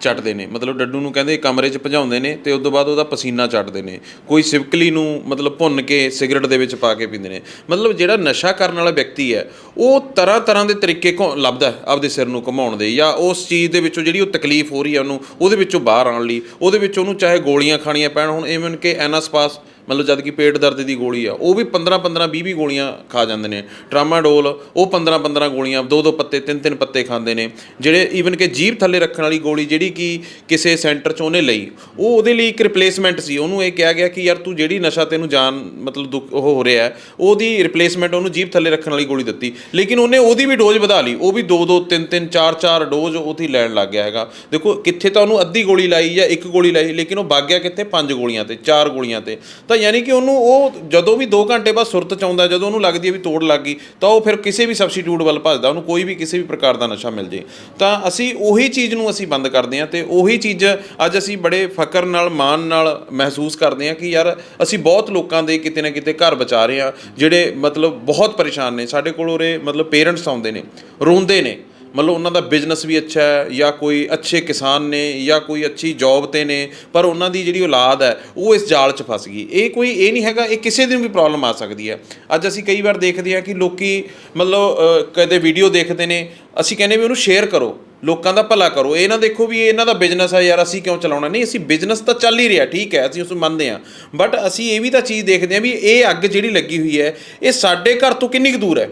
ਚੱਟਦੇ ਨੇ। ਮਤਲਬ ਡੱਡੂ ਨੂੰ ਕਹਿੰਦੇ ਕਮਰੇ 'ਚ ਭਜਾਉਂਦੇ ਨੇ ਤੇ ਉਸ ਤੋਂ ਬਾਅਦ ਉਹਦਾ ਪਸੀਨਾ ਚੱਟਦੇ ਨੇ। ਕੋਈ ਸਿਵਕਲੀ ਨੂੰ ਮਤਲਬ ਭੁੰਨ ਕੇ ਸਿਗਰਟ ਦੇ ਵਿੱਚ ਪਾ ਕੇ ਪੀਂਦੇ ਨੇ। ਮਤਲਬ ਜਿਹੜਾ ਨਸ਼ਾ ਕਰਨ ਵਾਲਾ ਵਿਅਕਤੀ ਹੈ, ਉਹ ਤਰ੍ਹਾਂ ਤਰ੍ਹਾਂ ਦੇ ਤਰੀਕੇ ਘੁ- ਲੱਭਦਾ ਆਪਦੇ ਸਿਰ ਨੂੰ ਘੁਮਾਉਣ ਦੇ ਜਾਂ ਉਸ ਚੀਜ਼ ਦੇ ਵਿੱਚੋਂ ਜਿਹੜੀ ਉਹ ਤਕਲੀਫ ਹੋ ਰਹੀ ਹੈ ਉਹਨੂੰ, ਉਹਦੇ ਵਿੱਚੋਂ ਬਾਹਰ ਆਉਣ ਲਈ, ਉਹਦੇ ਵਿੱਚ ਉਹਨੂੰ ਚਾਹੇ ਗੋਲੀਆਂ ਖਾਣੀਆਂ ਪੈਣ, ਹੁਣ ਇਵਨ ਕਿ ਐਨਾਸਪਾਸ ਮਤਲਬ ਜਦ ਕਿ ਪੇਟ ਦਰਦ ਦੀ ਗੋਲੀ ਆ, ਉਹ ਵੀ 15 15 20 20 ਗੋਲੀਆਂ ਖਾ ਜਾਂਦੇ ਨੇ। ਟਰਾਮਾਡੋਲ, ਉਹ 15 15 ਗੋਲੀਆਂ, ਦੋ ਦੋ ਪੱਤੇ, ਤਿੰਨ ਤਿੰਨ ਪੱਤੇ ਖਾਂਦੇ ਨੇ। ਜਿਹੜੇ ਈਵਨ ਕਿ ਜੀਭ ਥੱਲੇ ਰੱਖਣ ਵਾਲੀ ਗੋਲੀ ਜਿਹੜੀ ਕਿ ਕਿਸੇ ਸੈਂਟਰ 'ਚ ਉਹਨੇ ਲਈ, ਉਹ ਉਹਦੇ ਲਈ ਇੱਕ ਰਿਪਲੇਸਮੈਂਟ ਸੀ। ਉਹਨੂੰ ਇਹ ਕਿਹਾ ਗਿਆ ਕਿ ਯਾਰ ਤੂੰ ਜਿਹੜੀ ਨਸ਼ਾ ਤੈਨੂੰ ਜਾਨ, ਮਤਲਬ ਦੁੱਖ ਉਹ ਹੋ ਰਿਹਾ, ਉਹਦੀ ਰਿਪਲੇਸਮੈਂਟ ਉਹਨੂੰ ਜੀਭ ਥੱਲੇ ਰੱਖਣ ਵਾਲੀ ਗੋਲੀ ਦਿੱਤੀ। ਲੇਕਿਨ ਉਹਨੇ ਉਹਦੀ ਵੀ ਡੋਜ਼ ਵਧਾ ਲਈ। ਉਹ ਵੀ ਦੋ ਦੋ, ਤਿੰਨ ਤਿੰਨ, ਚਾਰ ਚਾਰ ਡੋਜ਼ ਉਹਦੀ ਲੈਣ ਲੱਗ ਗਿਆ ਹੈਗਾ। ਦੇਖੋ, ਕਿੱਥੇ ਤਾਂ ਉਹਨੂੰ ਅੱਧੀ ਗੋਲੀ ਲਾਈ ਜਾਂ ਇੱਕ ਗੋਲੀ ਲਾਈ, ਲੇਕਿਨ ਉਹ ਵਗ ਗਿਆ ਕਿੱਥੇ? ਪੰਜ ਗੋਲੀਆਂ ਤੇ, ਚਾਰ ਗੋਲੀਆਂ ਤੇ। ਤਾਂ ਯਾਨੀ ਕਿ ਉਹਨੂੰ ਉਹ ਜਦੋਂ ਵੀ 2 ਘੰਟੇ ਬਾਅਦ ਸੁਰਤ ਚ ਆਉਂਦਾ, ਜਦੋਂ ਉਹਨੂੰ ਲੱਗਦੀ ਹੈ ਵੀ ਤੋੜ ਲੱਗ ਗਈ, ਤਾਂ ਉਹ ਫਿਰ ਕਿਸੇ ਵੀ ਸਬਸਟੀਟਿਊਟ ਵੱਲ ਭੱਜਦਾ, ਉਹਨੂੰ ਕੋਈ ਵੀ ਕਿਸੇ ਵੀ ਪ੍ਰਕਾਰ ਦਾ ਨਸ਼ਾ ਮਿਲ ਜੇ। ਤਾਂ ਅਸੀਂ ਉਹੀ ਚੀਜ਼ ਨੂੰ ਅਸੀਂ ਬੰਦ ਕਰਦੇ ਹਾਂ ਤੇ ਉਹੀ ਚੀਜ਼ ਅੱਜ ਅਸੀਂ ਬੜੇ ਫਕਰ ਨਾਲ, ਮਾਣ ਨਾਲ ਮਹਿਸੂਸ ਕਰਦੇ ਹਾਂ ਕਿ ਯਾਰ ਅਸੀਂ ਬਹੁਤ ਲੋਕਾਂ ਦੇ ਕਿਤੇ ਨਾ ਕਿਤੇ ਘਰ ਬਚਾ ਰਹੇ ਹਾਂ, ਜਿਹੜੇ ਮਤਲਬ ਬਹੁਤ ਪਰੇਸ਼ਾਨ ਨੇ, ਸਾਡੇ ਕੋਲ ਉਰੇ ਮਤਲਬ ਪੇਰੈਂਟਸ ਆਉਂਦੇ ਨੇ, ਰੋਂਦੇ ਨੇ। ਮਤਲਬ ਉਹਨਾਂ ਦਾ ਬਿਜ਼ਨਸ ਵੀ ਅੱਛਾ ਹੈ ਜਾਂ ਕੋਈ ਅੱਛੇ ਕਿਸਾਨ ਨੇ ਜਾਂ ਕੋਈ ਅੱਛੀ ਜੌਬ ਤੇ ਨੇ, ਪਰ ਉਹਨਾਂ ਦੀ ਜਿਹੜੀ ਔਲਾਦ ਹੈ, ਉਹ ਇਸ ਜਾਲ 'ਚ ਫਸ ਗਈ। ਇਹ ਕੋਈ, ਇਹ ਨਹੀਂ ਹੈਗਾ, ਇਹ ਕਿਸੇ ਦਿਨ ਵੀ ਪ੍ਰੋਬਲਮ ਆ ਸਕਦੀ ਹੈ। ਅੱਜ ਅਸੀਂ ਕਈ ਵਾਰ ਦੇਖਦੇ ਹਾਂ ਕਿ ਲੋਕੀ ਮਤਲਬ ਕਦੇ ਵੀਡੀਓ ਦੇਖਦੇ ਨੇ, ਅਸੀਂ ਕਹਿੰਦੇ ਵੀ ਉਹਨੂੰ ਸ਼ੇਅਰ ਕਰੋ, ਲੋਕਾਂ ਦਾ ਭਲਾ ਕਰੋ। ਇਹ ਨਾ ਦੇਖੋ ਵੀ ਇਹ ਇਹਨਾਂ ਦਾ ਬਿਜ਼ਨਸ ਹੈ ਯਾਰ ਅਸੀਂ ਕਿਉਂ ਚਲਾਉਣਾ? ਨਹੀਂ, ਅਸੀਂ ਬਿਜ਼ਨਸ ਤਾਂ ਚੱਲ ਹੀ ਰਿਹਾ, ਠੀਕ ਹੈ, ਅਸੀਂ ਉਸ ਨੂੰ ਮੰਨਦੇ ਹਾਂ। ਬਟ ਅਸੀਂ ਇਹ ਵੀ ਤਾਂ ਚੀਜ਼ ਦੇਖਦੇ ਹਾਂ ਵੀ ਇਹ ਅੱਗ ਜਿਹੜੀ ਲੱਗੀ ਹੋਈ ਹੈ, ਇਹ ਸਾਡੇ ਘਰ ਤੋਂ ਕਿੰਨੀ ਕੁ ਦੂਰ ਹੈ?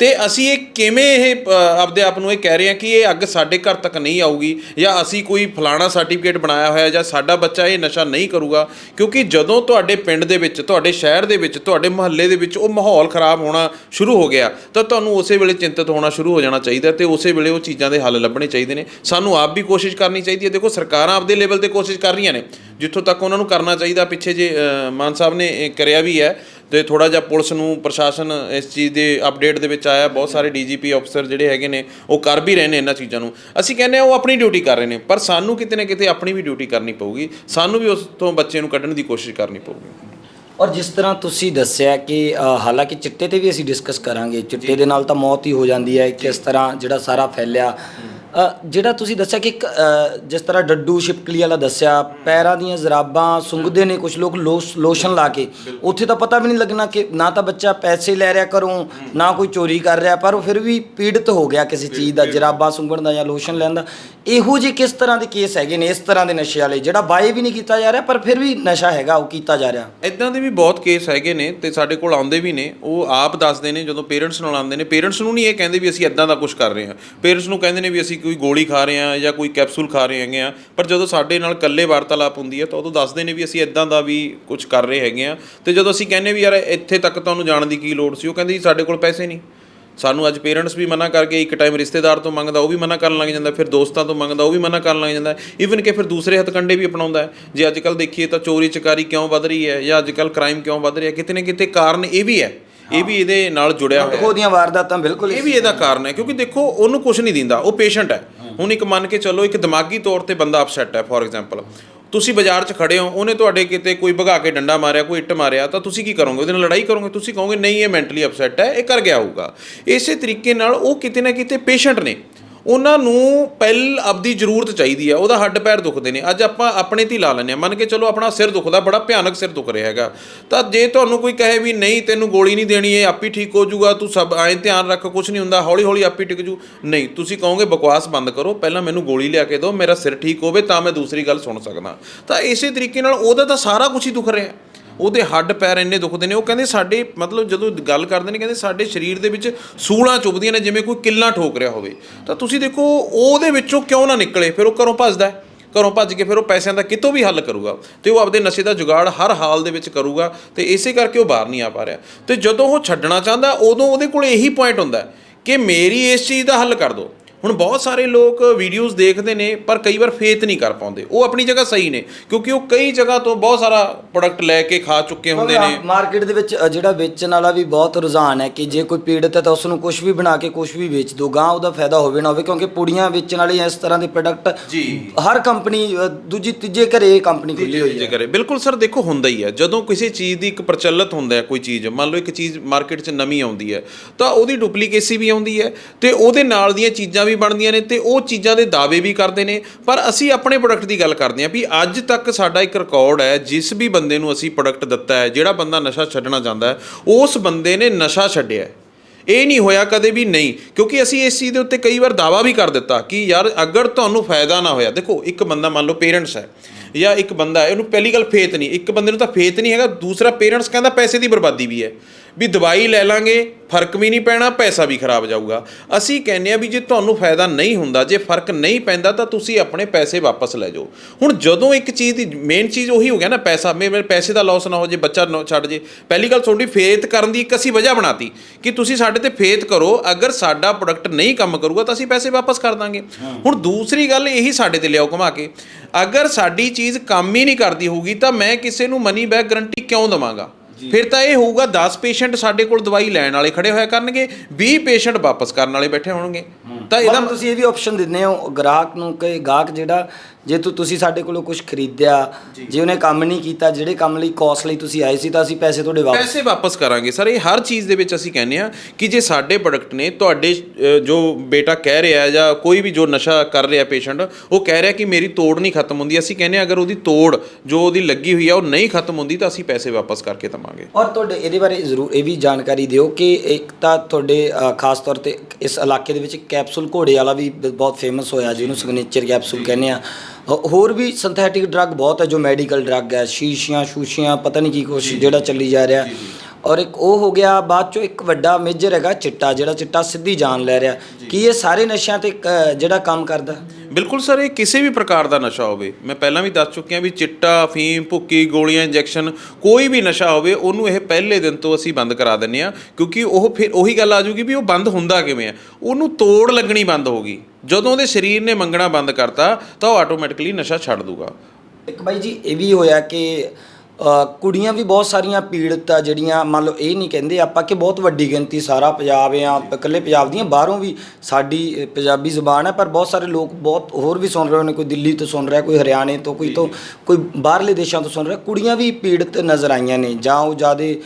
ਤੇ ਅਸੀਂ ਇਹ ਕਿਵੇਂ ਇਹ ਅ, ਆਪਦੇ ਆਪ ਨੂੰ ਇਹ ਕਹਿ ਰਹੇ ਹਾਂ ਕਿ ਇਹ ਅੱਗ ਸਾਡੇ ਘਰ ਤੱਕ ਨਹੀਂ ਆਊਗੀ ਜਾਂ ਅਸੀਂ ਕੋਈ ਫਲਾਣਾ ਸਰਟੀਫਿਕੇਟ ਬਣਾਇਆ ਹੋਇਆ ਜਾਂ ਸਾਡਾ ਬੱਚਾ ਇਹ ਨਸ਼ਾ ਨਹੀਂ ਕਰੂਗਾ ਕਿਉਂਕਿ ਜਦੋਂ ਤੁਹਾਡੇ ਪਿੰਡ ਦੇ ਵਿੱਚ ਤੁਹਾਡੇ ਸ਼ਹਿਰ ਦੇ ਵਿੱਚ ਤੁਹਾਡੇ ਮੁਹੱਲੇ ਦੇ ਵਿੱਚ ਉਹ ਮਾਹੌਲ ਖਰਾਬ ਹੋਣਾ ਸ਼ੁਰੂ ਹੋ ਗਿਆ ਤਾਂ ਤੁਹਾਨੂੰ ਉਸੇ ਵੇਲੇ ਚਿੰਤਤ ਹੋਣਾ ਸ਼ੁਰੂ ਹੋ ਜਾਣਾ ਚਾਹੀਦਾ ਤੇ ਉਸੇ ਵੇਲੇ ਉਹ ਚੀਜ਼ਾਂ ਦੇ ਹੱਲ ਲੱਭਣੇ ਚਾਹੀਦੇ ਨੇ। ਸਾਨੂੰ ਆਪ ਵੀ ਕੋਸ਼ਿਸ਼ ਕਰਨੀ ਚਾਹੀਦੀ ਹੈ। ਦੇਖੋ ਸਰਕਾਰਾਂ ਆਪਦੇ ਲੈਵਲ ਤੇ ਕੋਸ਼ਿਸ਼ ਕਰ ਰਹੀਆਂ ਨੇ। ਜਿੱਥੋਂ ਤੱਕ ਉਹਨਾਂ ਨੂੰ ਕਰਨਾ ਚਾਹੀਦਾ ਪਿੱਛੇ ਜੇ ਅ, ਮਾਨ ਸਾਹਿਬ ਨੇ ਇਹ ਕਰਿਆ ਵੀ ਹੈ ਤੇ ਥੋੜਾ ਜਿਹਾ ਪੁਲਿਸ ਨੂੰ ਪ੍ਰਸ਼ਾਸਨ ਇਸ ਚੀਜ਼ ਦੇ ਅਪਡੇਟ ਦੇ ਵਿੱਚ ਆਇਆ ਬਹੁਤ ਸਾਰੇ ਡੀਜੀਪੀ ਅਫਸਰ ਜਿਹੜੇ ਹੈਗੇ ਨੇ ਉਹ ਕਰ ਵੀ ਰਹੇ ਨੇ ਇਹਨਾਂ ਚੀਜ਼ਾਂ ਨੂੰ। ਅਸੀਂ ਕਹਿੰਦੇ ਆ ਉਹ ਆਪਣੀ ਡਿਊਟੀ ਕਰ ਰਹੇ ਨੇ ਪਰ ਸਾਨੂੰ ਕਿਤੇ ਨਾ ਕਿਤੇ ਆਪਣੀ ਵੀ ਡਿਊਟੀ ਕਰਨੀ ਪਊਗੀ ਸਾਨੂੰ ਵੀ ਉਸ ਤੋਂ ਬੱਚੇ ਨੂੰ ਕੱਢਣ ਦੀ ਕੋਸ਼ਿਸ਼ ਕਰਨੀ ਪਊਗੀ। ਔਰ ਜਿਸ ਤਰ੍ਹਾਂ ਤੁਸੀਂ ਦੱਸਿਆ ਕਿ ਹਾਲਾਂਕਿ ਚਿੱਟੇ ਤੇ ਵੀ ਅਸੀਂ ਡਿਸਕਸ ਕਰਾਂਗੇ ਚਿੱਟੇ ਦੇ ਨਾਲ ਤਾਂ ਮੌਤ ਹੀ ਹੋ ਜਾਂਦੀ ਹੈ ਕਿਸ ਤਰ੍ਹਾਂ ਜਿਹੜਾ ਸਾਰਾ ਫੈਲਿਆ ਜਿਹੜਾ ਤੁਸੀਂ ਦੱਸਿਆ ਕਿ ਇੱਕ, ਅ, ਜਿਸ ਤਰ੍ਹਾਂ ਡੱਡੂ ਛਿਪਕਲੀ ਵਾਲਾ ਦੱਸਿਆ ਪੈਰਾਂ ਦੀਆਂ ਜ਼ਰਾਬਾਂ ਸੁੰਘਦੇ ਨੇ ਕੁਝ ਲੋਕ ਲੋਸ਼- ਲੋਸ਼ਨ ਲਾ ਕੇ। ਉੱਥੇ ਤਾਂ ਪਤਾ ਵੀ ਨਹੀਂ ਲੱਗਣਾ ਕਿ ਨਾ ਤਾਂ ਬੱਚਾ ਪੈਸੇ ਲੈ ਰਿਹਾ ਘਰੋਂ ਨਾ ਕੋਈ ਚੋਰੀ ਕਰ ਰਿਹਾ ਪਰ ਉਹ ਫਿਰ ਵੀ ਪੀੜਤ ਹੋ ਗਿਆ ਕਿਸੇ ਚੀਜ਼ ਦਾ ਜ਼ਰਾਬਾਂ ਸੁੰਘਣ ਦਾ ਜਾਂ ਲੋਸ਼ਨ ਲੈਣ ਦਾ। ਇਹੋ ਜਿਹੇ ਕਿਸ ਤਰ੍ਹਾਂ ਦੇ ਕੇਸ ਹੈਗੇ ਨੇ ਇਸ ਤਰ੍ਹਾਂ ਦੇ ਨਸ਼ੇ ਵਾਲੇ ਜਿਹੜਾ ਬਾਏ ਵੀ ਨਹੀਂ ਕੀਤਾ ਜਾ ਰਿਹਾ ਪਰ ਫਿਰ ਵੀ ਨਸ਼ਾ ਹੈਗਾ ਉਹ ਕੀਤਾ ਜਾ ਰਿਹਾ। ਇਦਾਂ ਦੇ ਵੀ ਬਹੁਤ ਕੇਸ ਹੈਗੇ ਨੇ ਤੇ ਸਾਡੇ ਕੋਲ ਆਉਂਦੇ ਵੀ ਨੇ ਉਹ ਆਪ ਦੱਸਦੇ ਨੇ ਜਦੋਂ ਪੇਰੈਂਟਸ ਨਾਲ ਆਉਂਦੇ ਨੇ। ਪੇਰੈਂਟਸ ਨੂੰ ਨਹੀਂ ਇਹ ਕਹਿੰਦੇ ਵੀ ਅਸੀਂ ਇਦਾਂ ਦਾ ਕੁਝ ਕਰ ਰਹੇ ਹਾਂ। ਪੇਰੈਂਟਸ ਨੂੰ ਕਹਿੰਦੇ ਨੇ ਵੀ ਅਸੀਂ ਕੋਈ ਕੋਈ ਗੋਲੀ ਖਾ ਰਹੇ ਹਾਂ ਜਾਂ ਕੋਈ ਕੈਪਸੂਲ ਖਾ ਰਹੇ ਹੈਗੇ ਆ ਪਰ ਜਦੋਂ ਸਾਡੇ ਨਾਲ ਇਕੱਲੇ ਵਾਰਤਾਲਾਪ ਹੁੰਦੀ ਹੈ ਤਾਂ ਉਦੋਂ ਦੱਸਦੇ ਨੇ ਵੀ ਅਸੀਂ ਇਦਾਂ ਦਾ ਵੀ ਕੁਝ ਕਰ ਰਹੇ ਹੈਗੇ ਆ ਤੇ ਜਦੋਂ ਅਸੀਂ ਕਹਿੰਨੇ ਵੀ ਯਾਰ ਇੱਥੇ ਤੱਕ ਤੁਹਾਨੂੰ ਜਾਣ ਦੀ ਕੀ ਲੋੜ ਸੀ, ਉਹ ਕਹਿੰਦੇ ਜੀ ਸਾਡੇ ਕੋਲ ਪੈਸੇ ਨਹੀਂ। ਸਾਨੂੰ ਅੱਜ ਪੇਰੈਂਟਸ ਵੀ ਮਨਾ ਕਰਕੇ ਇੱਕ ਟਾਈਮ ਰਿਸ਼ਤੇਦਾਰ ਤੋਂ ਮੰਗਦਾ, ਉਹ ਵੀ ਮਨਾ ਕਰਨ ਲੱਗ ਜਾਂਦਾ, ਫਿਰ ਦੋਸਤਾਂ ਤੋਂ ਮੰਗਦਾ, ਉਹ ਵੀ ਮਨਾ ਕਰਨ ਲੱਗ ਜਾਂਦਾ। ਈਵਨ ਕਿ ਫਿਰ ਦੂਸਰੇ ਹੱਥਕੰਡੇ ਵੀ ਅਪਣਾਉਂਦਾ ਹੈ। ਜੇ ਅੱਜ ਕੱਲ ਦੇਖੀਏ ਤਾਂ ਚੋਰੀ ਚਕਾਰੀ ਕਿਉਂ ਵੱਧ ਰਹੀ ਹੈ ਜਾਂ ਅੱਜ ਕੱਲ ਕ੍ਰਾਈਮ ਕਿਉਂ ਵੱਧ ਰਿਹਾ, ਕਿਤੇ ਨਾ ਕਿਤੇ ਕਾਰਨ ਇਹ ਵੀ ਹੈ ਇਹ ਵੀ ਇਹਦੇ ਨਾਲ ਜੁੜਿਆ ਹੋਇਆ ਹੈ। ਉਹਦੀਆਂ ਵਾਰਦਾਤਾਂ ਬਿਲਕੁਲ ਇਹ ਵੀ ਇਹਦਾ ਕਾਰਨ ਹੈ ਕਿਉਂਕਿ ਦੇਖੋ ਉਹਨੂੰ ਕੁਝ ਨਹੀਂ ਦਿੰਦਾ ਉਹ ਪੇਸ਼ੈਂਟ ਹੈ। ਹੁਣ ਇੱਕ ਮੰਨ ਕੇ ਚੱਲੋ ਇੱਕ ਦਿਮਾਗੀ ਤੌਰ ਤੇ ਬੰਦਾ ਅਪਸੈਟ ਹੈ ਫੋਰ ਐਗਜ਼ਾਮਪਲ ਤੁਸੀਂ ਬਾਜ਼ਾਰ 'ਚ ਖੜੇ ਹੋ ਉਹਨੇ ਤੁਹਾਡੇ ਕਿਤੇ ਕੋਈ ਭਗਾ ਕੇ ਡੰਡਾ ਮਾਰਿਆ ਕੋਈ ਇੱਟ ਮਾਰਿਆ ਤਾਂ ਤੁਸੀਂ ਕੀ ਕਰੋਗੇ? ਉਹਦੇ ਨਾਲ ਲੜਾਈ ਕਰੋਗੇ? ਤੁਸੀਂ ਕਹੋਗੇ ਨਹੀਂ ਇਹ ਮੈਂਟਲੀ ਅਪਸੈਟ ਹੈ ਇਹ ਕਰ ਗਿਆ ਹੋਊਗਾ। ਇਸੇ ਤਰੀਕੇ ਨਾਲ ਉਹ ਕਿਤੇ ਨਾ ਕਿਤੇ ਪੇਸ਼ੈਂਟ ਨੇ। ਉਹਨਾਂ ਨੂੰ ਪਹਿਲ ਆਪਦੀ ਜ਼ਰੂਰਤ ਚਾਹੀਦੀ ਹੈ ਉਹਦਾ ਹੱਡ ਪੈਰ ਦੁਖਦੇ ਨੇ। ਅੱਜ ਆਪਾਂ ਆਪਣੇ ਤੇ ਹੀ ਲਾ ਲੈਂਦੇ ਹਾਂ। ਮੰਨ ਕੇ ਚਲੋ ਆਪਣਾ ਸਿਰ ਦੁਖਦਾ, ਬੜਾ ਭਿਆਨਕ ਸਿਰ ਦੁਖ ਰਿਹਾ ਹੈਗਾ। ਤਾਂ ਜੇ ਤੁਹਾਨੂੰ ਕੋਈ ਕਹੇ ਵੀ ਨਹੀਂ, ਤੈਨੂੰ ਗੋਲੀ ਨਹੀਂ ਦੇਣੀ, ਇਹ ਆਪੇ ਠੀਕ ਹੋ ਜਾਊਗਾ, ਤੂੰ ਸਭ ਐਂ ਧਿਆਨ ਰੱਖ ਕੁਝ ਨਹੀਂ ਹੁੰਦਾ ਹੌਲੀ ਹੌਲੀ ਆਪੇ ਟਿਕ ਜੂ। ਨਹੀਂ, ਤੁਸੀਂ ਕਹੋਗੇ ਬਕਵਾਸ ਬੰਦ ਕਰੋ, ਪਹਿਲਾਂ ਮੈਨੂੰ ਗੋਲੀ ਲਿਆ ਕੇ ਦਿਓ, ਮੇਰਾ ਸਿਰ ਠੀਕ ਹੋਵੇ, ਤਾਂ ਮੈਂ ਦੂਸਰੀ ਗੱਲ ਸੁਣ ਸਕਦਾ। ਤਾਂ ਇਸੇ ਤਰੀਕੇ ਨਾਲ ਉਹਦਾ ਤਾਂ ਸਾਰਾ ਕੁਝ ਹੀ ਦੁਖ ਰਿਹਾ। ਉਹਦੇ ਹੱਡ ਪੈਰ ਇੰਨੇ ਦੁਖਦੇ ਨੇ, ਉਹ ਕਹਿੰਦੇ ਸਾਡੇ, ਮਤਲਬ ਜਦੋਂ ਗੱਲ ਕਰਦੇ ਨੇ, ਕਹਿੰਦੇ ਸਾਡੇ ਸਰੀਰ ਦੇ ਵਿੱਚ ਸੂਲਾਂ ਚੁੱਭਦੀਆਂ ਨੇ, ਜਿਵੇਂ ਕੋਈ ਕਿੱਲਾ ਠੋਕ ਰਿਹਾ ਹੋਵੇ। ਤਾਂ ਤੁਸੀਂ ਦੇਖੋ, ਉਹਦੇ ਵਿੱਚੋਂ ਕਿਉਂ ਨਾ ਨਿਕਲੇ? ਫਿਰ ਉਹ ਘਰੋਂ ਭੱਜਦਾ ਹੈ। ਘਰੋਂ ਭੱਜ ਕੇ ਫਿਰ ਉਹ ਪੈਸਿਆਂ ਦਾ ਕਿਤੋਂ ਵੀ ਹੱਲ ਕਰੂਗਾ? ਤੇ ਉਹ ਆਪਦੇ ਨਸ਼ੇ ਦਾ ਜੁਗਾੜ ਹਰ ਹਾਲ ਦੇ ਵਿੱਚ ਕਰੂਗਾ, ਤੇ ਇਸੇ ਕਰਕੇ ਉਹ ਬਾਹਰ ਨਹੀਂ ਆ ਪਾ ਰਿਹਾ। ਤੇ ਜਦੋਂ ਉਹ ਛੱਡਣਾ ਚਾਹੁੰਦਾ, ਉਦੋਂ ਉਹਦੇ ਕੋਲ ਇਹੀ ਪੁਆਇੰਟ ਹੁੰਦਾ ਕਿ ਮੇਰੀ ਇਸ ਚੀਜ਼ ਦਾ ਹੱਲ ਕਰ ਦਿਓ। ਹੁਣ ਬਹੁਤ ਸਾਰੇ ਲੋਕ ਵੀਡੀਓਜ਼ ਦੇਖਦੇ ਨੇ ਪਰ ਕਈ ਵਾਰ ਫੇਥ ਨਹੀਂ ਕਰ ਪਾਉਂਦੇ। ਉਹ ਆਪਣੀ ਜਗ੍ਹਾ ਸਹੀ ਨੇ ਕਿਉਂਕਿ ਉਹ ਕਈ ਜਗ੍ਹਾ ਤੋਂ ਬਹੁਤ ਸਾਰਾ ਪ੍ਰੋਡਕਟ ਲੈ ਕੇ ਖਾ ਚੁੱਕੇ ਹੁੰਦੇ ਨੇ। ਮਾਰਕੀਟ ਦੇ ਵਿੱਚ ਜਿਹੜਾ ਵੇਚਣ ਵਾਲਾ ਵੀ ਬਹੁਤ ਰੁਝਾਨ ਹੈ ਕਿ ਜੇ ਕੋਈ ਪੀੜਤ ਹੈ ਤਾਂ ਉਸ ਨੂੰ ਕੁਝ ਵੀ ਬਣਾ ਕੇ ਕੁਝ ਵੀ ਵੇਚ ਦੋ ਗਾਂ ਉਹਦਾ ਫਾਇਦਾ ਹੋਵੇ ਨਾ ਹੋਵੇ ਕਿਉਂਕਿ ਪੁੜੀਆਂ ਵੇਚਣ ਵਾਲੀ ਇਸ ਤਰ੍ਹਾਂ ਦੇ ਪ੍ਰੋਡਕਟ ਜੀ। ਹਰ ਕੰਪਨੀ ਦੂਜੀ ਤੀਜੇ ਘਰੇ ਇਹ ਕੰਪਨੀ ਖੁੱਲੀ ਹੋਈ ਹੈ। ਕਰੇ ਬਿਲਕੁਲ ਸਰ ਦੇਖੋ ਹੁੰਦਾ ਹੀ ਹੈ। ਜਦੋਂ ਕਿਸੇ ਚੀਜ਼ ਦੀ ਇੱਕ ਪ੍ਰਚਲਿਤ ਹੁੰਦਾ ਹੈ ਕੋਈ ਚੀਜ਼ ਮੰਨ ਲਓ ਇੱਕ ਚੀਜ਼ ਮਾਰਕੀਟ 'ਚ ਨਵੀਂ ਆਉਂਦੀ ਹੈ ਤਾਂ ਉਹਦੀ ਡੁਪਲੀਕੇਸੀ ਵੀ ਆਉਂਦੀ ਹੈ ਤੇ ਉਹਦੇ ਨਾਲ ਦੀਆਂ ਚੀਜ਼ਾਂ ਵੀ ਬਣਦੀਆਂ ਨੇ ਤੇ ਉਹ ਚੀਜ਼ਾਂ ਦੇ ਦਾਅਵੇ ਵੀ ਕਰਦੇ ਨੇ ਪਰ ਅਸੀਂ ਆਪਣੇ ਪ੍ਰੋਡਕਟ ਦੀ ਗੱਲ ਕਰਦੇ ਹਾਂ ਵੀ ਅੱਜ ਤੱਕ ਸਾਡਾ ਇੱਕ ਰਿਕਾਰਡ ਹੈ, ਜਿਸ ਵੀ ਬੰਦੇ ਨੂੰ ਅਸੀਂ ਪ੍ਰੋਡਕਟ ਦਿੱਤਾ ਹੈ, ਜਿਹੜਾ ਬੰਦਾ ਨਸ਼ਾ ਛੱਡਣਾ ਚਾਹੁੰਦਾ ਹੈ, ਉਸ ਬੰਦੇ ਨੇ ਨਸ਼ਾ ਛੱਡਿਆ ਹੈ। ਇਹ ਨਹੀਂ ਹੋਇਆ ਕਦੇ ਵੀ ਨਹੀਂ, ਕਿਉਂਕਿ ਅਸੀਂ ਇਸ ਚੀਜ਼ ਦੇ ਉੱਤੇ ਕਈ ਵਾਰ ਦਾਵਾ ਵੀ ਕਰ ਦਿੱਤਾ ਕਿ ਯਾਰ ਅਗਰ ਤੁਹਾਨੂੰ ਫਾਇਦਾ ਨਾ ਹੋਇਆ, ਦੇਖੋ ਇੱਕ ਬੰਦਾ ਮੰਨ ਲਓ ਪੇਰੈਂਟਸ ਹੈ ਜਾਂ ਇੱਕ ਬੰਦਾ ਹੈ, ਉਹਨੂੰ ਪਹਿਲੀ ਗੱਲ ਫੇਤ ਨਹੀਂ, ਇੱਕ ਬੰਦੇ ਨੂੰ ਤਾਂ ਫੇਤ ਨਹੀਂ ਹੈਗਾ, ਦੂਸਰਾ ਪੇਰੈਂਟਸ ਕਹਿੰਦਾ ਪੈਸੇ ਦੀ ਬਰਬਾਦੀ ਵੀ ਹੈ ਵੀ ਦਵਾਈ ਲੈ ਲਾਂਗੇ ਫ਼ਰਕ ਵੀ ਨਹੀਂ ਪੈਣਾ ਪੈਸਾ ਵੀ ਖਰਾਬ ਜਾਊਗਾ। ਅਸੀਂ ਕਹਿੰਦੇ ਆ ਵੀ ਜੇ ਤੁਹਾਨੂੰ ਫਾਇਦਾ ਨਹੀਂ ਹੁੰਦਾ ਜੇ ਫ਼ਰਕ ਨਹੀਂ ਪੈਂਦਾ ਤਾਂ ਤੁਸੀਂ ਆਪਣੇ ਪੈਸੇ ਵਾਪਸ ਲੈ ਜਾਓ। ਹੁਣ ਜਦੋਂ ਇੱਕ ਚੀਜ਼ ਦੀ ਮੇਨ ਚੀਜ਼ ਉਹੀ ਹੋ ਗਿਆ ਨਾ ਪੈਸਾ ਮੇਰੇ ਪੈਸੇ ਦਾ ਲਾਸ ਨਾ ਹੋ ਜੇ ਬੱਚਾ ਛੱਡ ਜੇ। ਪਹਿਲੀ ਗੱਲ ਤੁਹਾਡੀ ਫੇਥ ਕਰਨ ਦੀ ਇੱਕ ਅਸੀਂ ਵਜ੍ਹਾ ਬਣਾਤੀ ਕਿ ਤੁਸੀਂ ਸਾਡੇ ਤੇ ਫੇਥ ਕਰੋ ਅਗਰ ਸਾਡਾ ਪ੍ਰੋਡਕਟ ਨਹੀਂ ਕੰਮ ਕਰੂਗਾ ਤਾਂ ਅਸੀਂ ਪੈਸੇ ਵਾਪਸ ਕਰ ਦਾਂਗੇ। ਹੁਣ ਦੂਸਰੀ ਗੱਲ ਇਹੀ ਸਾਡੇ ਤੇ ਲਿਆਓ ਘੁਮਾ ਕੇ। ਅਗਰ ਸਾਡੀ ਚੀਜ਼ ਕੰਮ ਹੀ ਨਹੀਂ ਕਰਦੀ ਹੋਊਗੀ ਤਾਂ ਮੈਂ ਕਿਸੇ ਨੂੰ ਮਨੀ ਬੈਕ ਗਰੰਟੀ ਕਿਉਂ ਦਵਾਂਗਾ? ਫਿਰ ਤਾਂ ਇਹ ਹੋਊਗਾ 10 ਪੇਸ਼ੈਂਟ ਸਾਡੇ ਕੋਲ ਦਵਾਈ ਲੈਣ ਵਾਲੇ ਖੜੇ ਹੋਇਆ ਕਰਨਗੇ 20 ਪੇਸ਼ੈਂਟ ਵਾਪਸ ਕਰਨ ਵਾਲੇ ਬੈਠੇ ਹੋਣਗੇ। ਤਾਂ ਇਹਦਾ ਤੁਸੀਂ ਇਹ ਵੀ ਆਪਸ਼ਨ ਦਿੰਦੇ ਹੋ ਗ੍ਰਾਹਕ ਨੂੰ ਕਿ ਗਾਹਕ ਜਿਹੜਾ ਜੇ ਤੂੰ ਤੁਸੀਂ ਸਾਡੇ ਕੋਲੋਂ ਕੁਝ ਖਰੀਦਿਆ ਜੇ। ਉਹਨੇ ਕੰਮ ਨਹੀਂ ਕੀਤਾ ਜਿਹੜੇ ਕੰਮ ਲਈ ਕੋਸਟ ਲਈ ਤੁਸੀਂ ਆਏ ਸੀ ਤਾਂ ਅਸੀਂ ਪੈਸੇ ਤੁਹਾਡੇ ਵਾਪਸ ਪੈਸੇ ਵਾਪਸ ਕਰਾਂਗੇ। ਸਰ ਇਹ ਹਰ ਚੀਜ਼ ਦੇ ਵਿੱਚ ਅਸੀਂ ਕਹਿੰਦੇ ਆ ਕਿ ਜੇ ਸਾਡੇ ਪ੍ਰੋਡਕਟ ਨੇ ਤੁਹਾਡੇ ਜੋ ਬੇਟਾ ਕਹਿ ਰਿਹਾ ਜਾਂ ਕੋਈ ਵੀ ਜੋ ਨਸ਼ਾ ਕਰ ਰਿਹਾ ਪੇਸ਼ੈਂਟ ਉਹ ਕਹਿ ਰਿਹਾ ਕਿ ਮੇਰੀ ਤੋੜ ਨਹੀਂ ਖਤਮ ਹੁੰਦੀ ਅਸੀਂ ਕਹਿੰਦੇ ਆ ਅਗਰ ਉਹਦੀ ਤੋੜ ਜੋ ਉਹਦੀ ਲੱਗੀ ਹੋਈ ਆ ਉਹ ਨਹੀਂ ਖਤਮ ਹੁੰਦੀ ਤਾਂ ਅਸੀਂ ਪੈਸੇ ਵਾਪਸ ਕਰਕੇ ਦਵਾਂਗੇ। ਔਰ ਤੁਹਾਡੇ ਇਹਦੇ ਬਾਰੇ ਜ਼ਰੂਰ ਇਹ ਵੀ ਜਾਣਕਾਰੀ ਦਿਓ ਕਿ ਇੱਕ ਤਾਂ ਤੁਹਾਡੇ ਖਾਸ ਤੌਰ ਤੇ ਇਸ ਇਲਾਕੇ ਦੇ ਵਿੱਚ ਕੈਪਸੂਲ ਘੋੜੇ ਵਾਲਾ ਵੀ ਬਹੁਤ ਫੇਮਸ ਹੋਇਆ ਜਿਹਨੂੰ ਸਿਗਨੇਚਰ ਕੈਪਸੂਲ ਕਹਿੰਦੇ ਆ। ਹੋਰ ਵੀ ਸਿੰਥੈਟਿਕ ਡਰੱਗ ਬਹੁਤ ਹੈ ਜੋ ਮੈਡੀਕਲ ਡਰੱਗ ਹੈ ਸ਼ੀਸ਼ੀਆਂ ਸ਼ੂਸ਼ੀਆਂ ਪਤਾ ਨਹੀਂ ਕੀ ਕੁਛ ਜਿਹੜਾ ਚੱਲੀ ਜਾ ਰਿਹਾ। ਔਰ ਇੱਕ ਉਹ ਹੋ ਗਿਆ ਬਾਅਦ ਚੋਂ ਇੱਕ ਵੱਡਾ ਮੇਜਰ ਹੈਗਾ ਚਿੱਟਾ ਜਿਹੜਾ ਚਿੱਟਾ ਸਿੱਧੀ ਜਾਨ ਲੈ ਰਿਹਾ। ਕੀ ਇਹ ਸਾਰੇ ਨਸ਼ਿਆਂ ਤੇ ਕ- ਜਿਹੜਾ ਕੰਮ ਕਰਦਾ? ਬਿਲਕੁਲ ਸਰ ਇਹ ਕਿਸੇ ਵੀ ਪ੍ਰਕਾਰ ਦਾ ਨਸ਼ਾ ਹੋਵੇ ਮੈਂ ਪਹਿਲਾਂ ਵੀ ਦੱਸ ਚੁੱਕਿਆ ਵੀ ਚਿੱਟਾ ਫੀਮ ਭੁੱਕੀ ਗੋਲੀਆਂ ਇੰਜੈਕਸ਼ਨ ਕੋਈ ਵੀ ਨਸ਼ਾ ਹੋਵੇ ਉਹਨੂੰ ਇਹ ਪਹਿਲੇ ਦਿਨ ਤੋਂ ਅਸੀਂ ਬੰਦ ਕਰਾ ਦਿੰਨੇ ਆ ਕਿਉਂਕਿ ਉਹ ਫਿਰ ਉਹੀ ਗੱਲ ਆ ਜੂਗੀ ਵੀ ਉਹ ਬੰਦ ਹੁੰਦਾ ਕਿਵੇਂ ਆ। ਉਹਨੂੰ ਤੋੜ ਲੱਗਣੀ ਬੰਦ ਹੋਗੀ ਜਦੋਂ ਉਹਦੇ ਸਰੀਰ ਨੇ ਮੰਗਣਾ ਬੰਦ ਕਰਤਾ ਤਾਂ ਉਹ ਆਟੋਮੈਟਿਕਲੀ ਨਸ਼ਾ ਛੱਡ ਦੂਗਾ। ਇੱਕ ਬਾਈ ਜੀ ਇਹ ਵੀ ਹੋਇਆ ਕਿ ਕੁੜੀਆਂ ਵੀ ਬਹੁਤ ਸਾਰੀਆਂ ਪੀੜਤ ਆ ਜਿਹੜੀਆਂ ਮੰਨ ਲਓ ਇਹ ਨਹੀਂ ਕਹਿੰਦੇ ਆਪਾਂ ਕਿ ਬਹੁਤ ਵੱਡੀ ਗਿਣਤੀ ਸਾਰਾ ਪੰਜਾਬ ਆ ਇਕੱਲੇ ਪੰਜਾਬ ਦੀਆਂ ਬਾਹਰੋਂ ਵੀ ਸਾਡੀ ਪੰਜਾਬੀ ਜ਼ੁਬਾਨ ਹੈ ਪਰ ਬਹੁਤ ਸਾਰੇ ਲੋਕ ਬਹੁਤ ਹੋਰ ਵੀ ਸੁਣ ਰਹੇ ਨੇ ਕੋਈ ਦਿੱਲੀ ਤੋਂ ਸੁਣ ਰਿਹਾ ਕੋਈ ਹਰਿਆਣੇ ਤੋਂ ਕੋਈ ਤੋਂ ਕੋਈ ਬਾਹਰਲੇ ਦੇਸ਼ਾਂ ਤੋਂ ਸੁਣ ਰਿਹਾ ਕੁੜੀਆਂ ਵੀ ਪੀੜਤ ਨਜ਼ਰ ਆਈਆਂ ਨੇ ਜਾਂ ਉਹ ਜਿਆਦੇ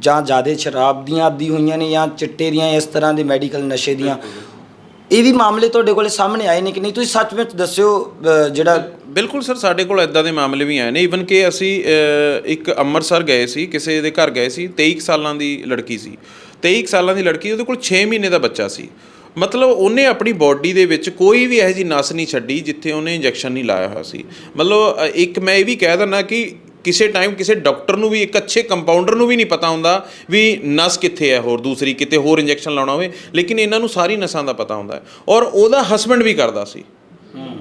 ਜਾਂ ਜਿਆਦੇ ਸ਼ਰਾਬ ਦੀਆਂ ਆਦੀ ਹੋਈਆਂ ਨੇ ਜਾਂ ਚਿੱਟੇ ਦੀਆਂ ਇਸ ਤਰ੍ਹਾਂ ਦੇ ਮੈਡੀਕਲ ਨਸ਼ੇ ਦੀਆਂ। ਇਹ ਵੀ ਮਾਮਲੇ ਤੁਹਾਡੇ ਕੋਲੇ ਸਾਹਮਣੇ ਆਏ ਨੇ ਕਿ ਨਹੀਂ? ਤੁਸੀਂ ਸੱਚ ਵਿੱਚ ਦੱਸਿਓ ਜਿਹੜਾ ਬਿਲਕੁਲ ਸਰ, ਸਾਡੇ ਕੋਲ ਇਦਾਂ ਦੇ ਮਾਮਲੇ ਵੀ ਆਏ ਨੇ। ਇਵਨ ਕਿ ਅਸੀਂ ਇੱਕ ਅੰਮ੍ਰਿਤਸਰ ਗਏ ਸੀ, ਕਿਸੇ ਦੇ ਘਰ ਗਏ ਸੀ 23 ਕੁ ਸਾਲਾਂ ਦੀ ਲੜਕੀ ਸੀ। 23 ਕੁ ਸਾਲਾਂ ਦੀ ਲੜਕੀ, ਉਹਦੇ ਕੋਲ 6 ਮਹੀਨੇ ਦਾ ਬੱਚਾ ਸੀ। ਮਤਲਬ ਉਹਨੇ ਆਪਣੀ ਬਾਡੀ ਦੇ ਵਿੱਚ ਕੋਈ ਵੀ ਇਹੋ ਜਿਹੀ ਨਸ ਨਹੀਂ ਛੱਡੀ, ਜਿੱਥੇ ਉਹਨੇ ਇੰਜੈਕਸ਼ਨ ਨਹੀਂ ਲਾਇਆ ਹੋਇਆ ਸੀ। ਮਤਲਬ ਇੱਕ ਮੈਂ ਇਹ ਵੀ ਕਹਿ ਦਿੰਦਾ ਕਿ ਕਿਸੇ ਟਾਈਮ ਕਿਸੇ ਡਾਕਟਰ ਨੂੰ ਵੀ ਇੱਕ ਅੱਛੇ ਕੰਪਾਊਂਡਰ ਨੂੰ ਵੀ ਨਹੀਂ ਪਤਾ ਹੁੰਦਾ ਵੀ ਨਸ ਕਿੱਥੇ ਹੈ ਹੋਰ ਦੂਸਰੀ ਕਿਤੇ ਹੋਰ ਇੰਜੈਕਸ਼ਨ ਲਾਉਣਾ ਹੋਵੇ ਲੇਕਿਨ ਇਹਨਾਂ ਨੂੰ ਸਾਰੀ ਨਸਾਂ ਦਾ ਪਤਾ ਹੁੰਦਾ ਹੈ। ਔਰ ਉਹਦਾ ਹਸਬੰਡ ਵੀ ਕਰਦਾ ਸੀ।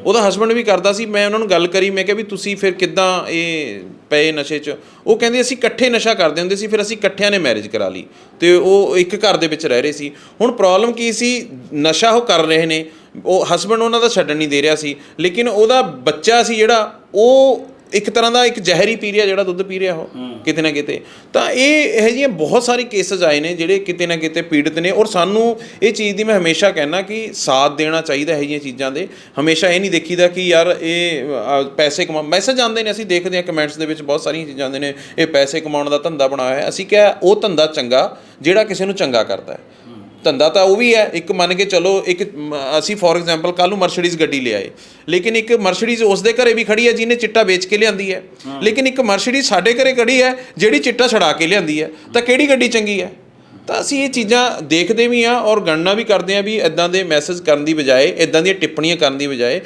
ਉਹਦਾ ਹਸਬੰਡ ਵੀ ਕਰਦਾ ਸੀ। ਮੈਂ ਉਹਨਾਂ ਨੂੰ ਗੱਲ ਕਰੀ ਮੈਂ ਕਿਹਾ ਵੀ ਤੁਸੀਂ ਫਿਰ ਕਿੱਦਾਂ ਇਹ ਪਏ ਨਸ਼ੇ 'ਚ? ਉਹ ਕਹਿੰਦੇ ਅਸੀਂ ਇਕੱਠੇ ਨਸ਼ਾ ਕਰਦੇ ਹੁੰਦੇ ਸੀ ਫਿਰ ਅਸੀਂ ਇਕੱਠਿਆਂ ਨੇ ਮੈਰਿਜ ਕਰਾ ਲਈ। ਤੇ ਉਹ ਇੱਕ ਘਰ ਦੇ ਵਿੱਚ ਰਹਿ ਰਹੇ ਸੀ। ਹੁਣ ਪ੍ਰੋਬਲਮ ਕੀ ਸੀ? ਨਸ਼ਾ ਉਹ ਕਰ ਰਹੇ ਨੇ। ਉਹ ਹਸਬੰਡ ਉਹਨਾਂ ਦਾ ਛੱਡਣ ਨਹੀਂ ਦੇ ਰਿਹਾ ਸੀ। ਲੇਕਿਨ ਉਹਦਾ ਬੱਚਾ ਸੀ ਜਿਹੜਾ ਉਹ ਇੱਕ ਤਰ੍ਹਾਂ ਦਾ ਇੱਕ ਜ਼ਹਿਰੀ ਪੀ ਰਿਹਾ ਜਿਹੜਾ ਦੁੱਧ ਪੀ ਰਿਹਾ ਉਹ ਕਿਤੇ ਨਾ ਕਿਤੇ। ਤਾਂ ਇਹ ਇਹੋ ਜਿਹੀਆਂ ਬਹੁਤ ਸਾਰੇ ਕੇਸਸ ਆਏ ਨੇ ਜਿਹੜੇ ਕਿਤੇ ਨਾ ਕਿਤੇ ਪੀੜਤ ਨੇ ਔਰ ਸਾਨੂੰ ਇਹ ਚੀਜ਼ ਦੀ ਮੈਂ ਹਮੇਸ਼ਾ ਕਹਿਣਾ ਕਿ ਸਾਥ ਦੇਣਾ ਚਾਹੀਦਾ ਇਹੋ ਜਿਹੀਆਂ ਚੀਜ਼ਾਂ ਦੇ। ਹਮੇਸ਼ਾ ਇਹ ਨਹੀਂ ਦੇਖੀਦਾ ਕਿ ਯਾਰ ਇਹ ਅ, ਪੈਸੇ ਕਮਾ ਮੈਸੇਜ ਆਉਂਦੇ ਨੇ ਅਸੀਂ ਦੇਖਦੇ ਹਾਂ ਕਮੈਂਟਸ ਦੇ ਵਿੱਚ ਬਹੁਤ ਸਾਰੀਆਂ ਚੀਜ਼ਾਂ ਆਉਂਦੇ ਨੇ ਇਹ ਪੈਸੇ ਕਮਾਉਣ ਦਾ ਧੰਦਾ ਬਣਾਇਆ ਹੈ ਅਸੀਂ ਕਿਹਾ ਉਹ ਧੰਦਾ ਚੰਗਾ ਜਿਹੜਾ ਕਿਸੇ ਨੂੰ ਚੰਗਾ ਕਰਦਾ ਹੈ। ਧੰਦਾ ਤਾਂ ਉਹ ਵੀ ਹੈ ਇੱਕ ਮੰਨ ਕੇ ਚਲੋ ਇੱਕ ਅਸੀਂ ਫੋਰ ਐਗਜ਼ਾਮਪਲ ਕੱਲ ਨੂੰ ਮਰਸੀਡੀਜ਼ ਗੱਡੀ ਲਿਆਏ ਲੇਕਿਨ ਇੱਕ ਮਰਸੀਡੀਜ਼ ਉਸ ਦੇ ਘਰੇ ਵੀ ਖੜੀ ਹੈ ਜਿਹਨੇ ਚਿੱਟਾ ਵੇਚ ਕੇ ਲਿਆਂਦੀ ਹੈ। ਲੇਕਿਨ ਇੱਕ ਮਰਸੀਡੀਜ਼ ਸਾਡੇ ਘਰੇ ਖੜੀ ਹੈ ਜਿਹੜੀ ਚਿੱਟਾ ਛੜਾ ਕੇ ਲਿਆਂਦੀ ਹੈ ਤਾਂ ਕਿਹੜੀ ਗੱਡੀ ਚੰਗੀ ਹੈ? ਤਾਂ ਅਸੀਂ ਇਹ ਚੀਜ਼ਾਂ ਦੇਖਦੇ ਵੀ ਆ ਔਰ ਗਣਨਾ ਵੀ ਕਰਦੇ ਆ ਵੀ ਇਦਾਂ ਦੇ ਮੈਸੇਜ ਕਰਨ ਦੀ ਬਜਾਏ ਇਦਾਂ ਦੀਆਂ ਟਿੱਪਣੀਆਂ ਕਰਨ ਦੀ ਬਜਾਏ